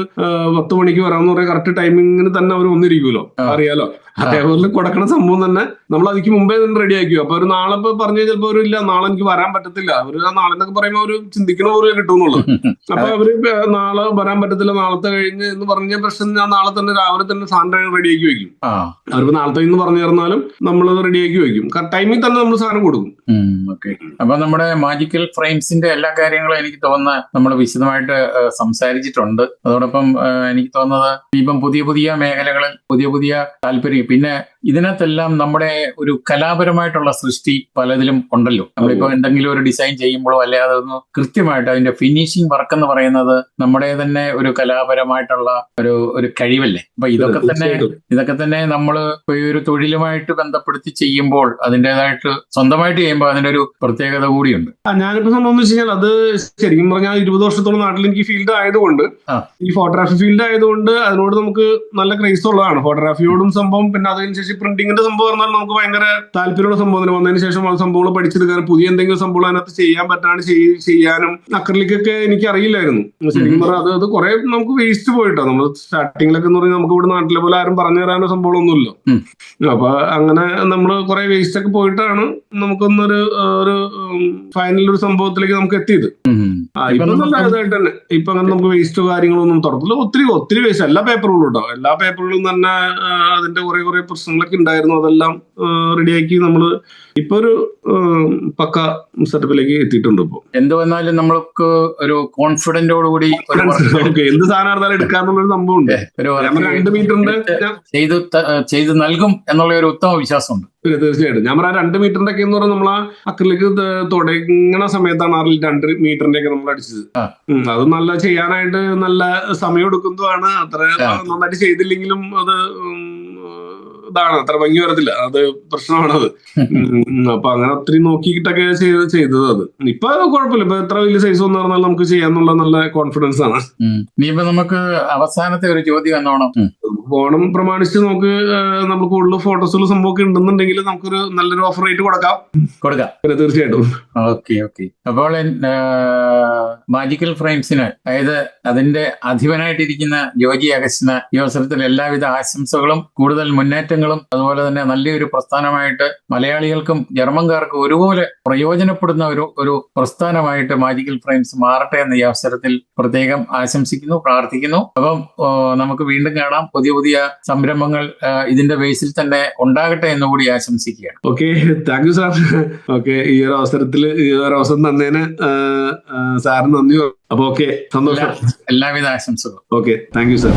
പത്ത് മണിക്ക് വരാമെന്ന് പറയാൻ കറക്റ്റ് ടൈമിങ്ങിന് തന്നെ അവർ വന്നിരിക്കുമല്ലോ അറിയാലോ. അതേപോലെ കൊടുക്കണ സംഭവം തന്നെ നമ്മൾ അതിക്ക് മുമ്പേ തന്നെ റെഡി ആക്കിയോ അപ്പൊ ഒരു നാളെ ഇപ്പൊ പറഞ്ഞു ചിലപ്പോ ഒരു ഇല്ല നാളെ എനിക്ക് വരാൻ പറ്റത്തില്ല. ആ നാളെ എന്നൊക്കെ പറയുമ്പോൾ ഒരു ചിന്തിക്കണ പോലെ അപ്പൊ അവർ നാളെ വരാൻ പറ്റത്തില്ല നാളത്തെ കഴിഞ്ഞ് എന്ന് പറഞ്ഞ പ്രശ്നം ഞാൻ നാളെ തന്നെ രാവിലെ തന്നെ സാധനം റെഡിയാക്കി വെക്കും. അവരിപ്പോ നാളത്തെ എന്ന് പറഞ്ഞു തരുന്നാലും റെഡി റെഡിയാക്കി വെക്കും. ടൈമിൽ തന്നെ നമ്മൾ സാധനം കൊടുക്കും. ഓക്കെ. അപ്പൊ നമ്മുടെ മാജിക്കൽ ഫ്രെയിംസിന്റെ എല്ലാ കാര്യങ്ങളും എനിക്ക് തോന്നുന്ന നമ്മൾ വിശദമായിട്ട് സംസാരിച്ചിട്ടുണ്ട്. അതോടൊപ്പം എനിക്ക് തോന്നുന്നത് ഇപ്പം പുതിയ പുതിയ മേഖലകളിൽ പുതിയ പുതിയ താല്പര്യം. പിന്നെ ഇതിനകത്തെല്ലാം നമ്മുടെ ഒരു കലാപരമായിട്ടുള്ള സൃഷ്ടി പലതിലും ഉണ്ടല്ലോ. നമ്മളിപ്പോ എന്തെങ്കിലും ഒരു ഡിസൈൻ ചെയ്യുമ്പോഴോ അല്ലെ അതൊന്ന് കൃത്യമായിട്ട് അതിന്റെ ഫിനിഷിംഗ് വർക്ക് എന്ന് പറയുന്നത് നമ്മുടെ തന്നെ ഒരു കലാപരമായിട്ടുള്ള ഒരു ഒരു കഴിവല്ലേ? അപ്പൊ ഇതൊക്കെ തന്നെ ഇതൊക്കെ തന്നെ നമ്മൾ ഈ ഒരു തൊഴിലുമായിട്ട് ബന്ധപ്പെടുത്തി ചെയ്യുമ്പോൾ അതിന്റെതായിട്ട് സ്വന്തമായിട്ട് ചെയ്യുമ്പോൾ അതിന്റെ ഒരു പ്രത്യേകത കൂടിയുണ്ട്. ഞാനിപ്പോ സംഭവം എന്ന് വെച്ച് കഴിഞ്ഞാൽ അത് ശരിക്കും പറഞ്ഞാൽ ഇരുപത് വർഷത്തോളം നാട്ടിൽ എനിക്ക് ഫീൽഡ് ആയതുകൊണ്ട് ഈ ഫോട്ടോഗ്രാഫി ഫീൽഡ് ആയതുകൊണ്ട് അതിനോട് നമുക്ക് നല്ല ക്രൈസ് ഉള്ളതാണ്. ഫോട്ടോഗ്രാഫിയോടും സംഭവം പിന്നെ അതിനുശേഷം പ്രിന്റിങ്ങിന്റെ സംഭവം പറഞ്ഞാൽ നമുക്ക് ഭയങ്കര താല്പര്യമുള്ള സംഭവം തന്നെ. വന്നതിന് ശേഷം ആ സംഭവങ്ങൾ പഠിച്ചെടുക്കാനും പുതിയ എന്തെങ്കിലും സംഭവം അതിനകത്ത് ചെയ്യാൻ പറ്റാണ് ചെയ്- ചെയ്യാനും അക്രലിക്കൊക്കെ എനിക്ക് അറിയില്ലായിരുന്നു ശരിക്കും പറഞ്ഞാൽ അത് അത് കുറെ നമുക്ക് വേസ്റ്റ് പോയിട്ടോ. നമ്മൾ സ്റ്റാർട്ടിങ്ങിലൊക്കെ എന്ന് പറഞ്ഞാൽ നമുക്ക് ഇവിടെ നാട്ടിലെ പോലെ ആരും പറഞ്ഞു തരാനോ സംഭവം ഒന്നുമില്ലോ അപ്പൊ അങ്ങനെ നമ്മൾ കുറെ വേസ്റ്റ് ഒക്കെ പോയിട്ടാണ് നമുക്കൊന്നൊരു ഒരു ഫൈനൽ ഒരു സംഭവത്തിലേക്ക് നമുക്ക് എത്തിയത്. ഇപ്പൊ നല്ല ഇതായിട്ട് തന്നെ. ഇപ്പൊ അങ്ങനെ നമുക്ക് വേസ്റ്റ് കാര്യങ്ങളൊന്നും തുറത്തില്ല ഒത്തിരി ഒത്തിരി വേസ്റ്റ് എല്ലാ പേപ്പറുകളും കേട്ടോ എല്ലാ പേപ്പറുകളും തന്നെ അതിന്റെ കുറെ കുറെ പ്രശ്നങ്ങൾ കാര്യങ്ങളൊക്കെ ഉണ്ടായിരുന്നു. അതെല്ലാം റെഡിയാക്കി നമ്മൾ ഇപ്പൊ ഒരു പക്ക സെറ്റപ്പിലേക്ക് എത്തിയിട്ടുണ്ട് ഇപ്പൊ. എന്ത് വന്നാലും നമ്മൾക്ക് ഒരു കോൺഫിഡന്റോട് കൂടി എന്ത് സാധനം എടുക്കാന്നുള്ള എടുക്കാന്നുള്ളൊരു സംഭവം ഉണ്ട്. രണ്ട് മീറ്ററിന്റെ ഞാൻ- ചെയ്ത് ചെയ്ത് നൽകും എന്നുള്ള ഒരു ഉത്തമ വിശ്വാസമുണ്ട്. പിന്നെ തീർച്ചയായിട്ടും. ഞാൻ പറയാം രണ്ട് മീറ്ററിന്റെ ഒക്കെ എന്ന് പറഞ്ഞാൽ നമ്മൾ ആ അക്കറിലേക്ക് തുടങ്ങണ സമയത്താണ് ആ രണ്ട് മീറ്ററിന്റെ ഒക്കെ നമ്മൾ അടിച്ചത്. അത് നല്ല ചെയ്യാനായിട്ട് നല്ല സമയം എടുക്കുന്നതാണ്. അത്ര. നന്നായിട്ട് ചെയ്തില്ലെങ്കിലും അത് ഇതാണ്. അത്ര ഭംഗി വരത്തില്ല. അത് പ്രശ്നമാണത്. അപ്പൊ അങ്ങനെ ഒത്തിരി നോക്കിയിട്ടൊക്കെ ചെയ്ത് ചെയ്തത് അത്. ഇപ്പൊ കുഴപ്പമില്ല. ഇപ്പൊ എത്ര വലിയ സൈസ് എന്ന് പറഞ്ഞാൽ നമുക്ക് ചെയ്യാന്നുള്ള നല്ല കോൺഫിഡൻസ് ആണ്. ഇനിയിപ്പോ നമുക്ക് അവസാനത്തെ ഒരു ചോദ്യം എന്നോണം. ഓണം പ്രമാണിച്ച് നമുക്ക് നമ്മൾ കൂടുതൽ ഫോട്ടോസുകൾ സംഭവമൊക്കെ ഉണ്ടെന്നുണ്ടെങ്കിൽ നമുക്കൊരു നല്ലൊരു ഓഫർ റേറ്റ് കൊടുക്കാം. കൊടുക്കാം. പിന്നെ തീർച്ചയായിട്ടും. Okay okay. അപ്പോൾ മാജിക്കൽ ഫ്രെയിംസിന് അതായത് അതിന്റെ അധിപനായിട്ടിരിക്കുന്ന ജോജി അഗസ്റ്റിന് ഈ അവസരത്തിൽ എല്ലാവിധ ആശംസകളും കൂടുതൽ മുന്നേറ്റങ്ങളും അതുപോലെ തന്നെ നല്ലൊരു പ്രസ്ഥാനമായിട്ട് മലയാളികൾക്കും ജർമ്മൻകാർക്കും ഒരുപോലെ പ്രയോജനപ്പെടുന്ന ഒരു ഒരു പ്രസ്ഥാനമായിട്ട് മാജിക്കൽ ഫ്രെയിംസ് മാറട്ടെ എന്ന ഈ അവസരത്തിൽ പ്രത്യേകം ആശംസിക്കുന്നു പ്രാർത്ഥിക്കുന്നു. അപ്പം നമുക്ക് വീണ്ടും കാണാം. പുതിയ പുതിയ സംരംഭങ്ങൾ ഇതിന്റെ ബേസിൽ തന്നെ ഉണ്ടാകട്ടെ എന്ന് കൂടി ആശംസിക്കുകയാണ്. Okay thank you sir okay ഈ ഒരു അവസരത്തിൽ ഈ ഒരു അവസരം തന്നേന് സാറിന് നന്ദി. അപ്പൊ ഓക്കെ സന്തോഷം. എല്ലാ- എല്ലാവിധ ആശംസകളും. Okay thank you sir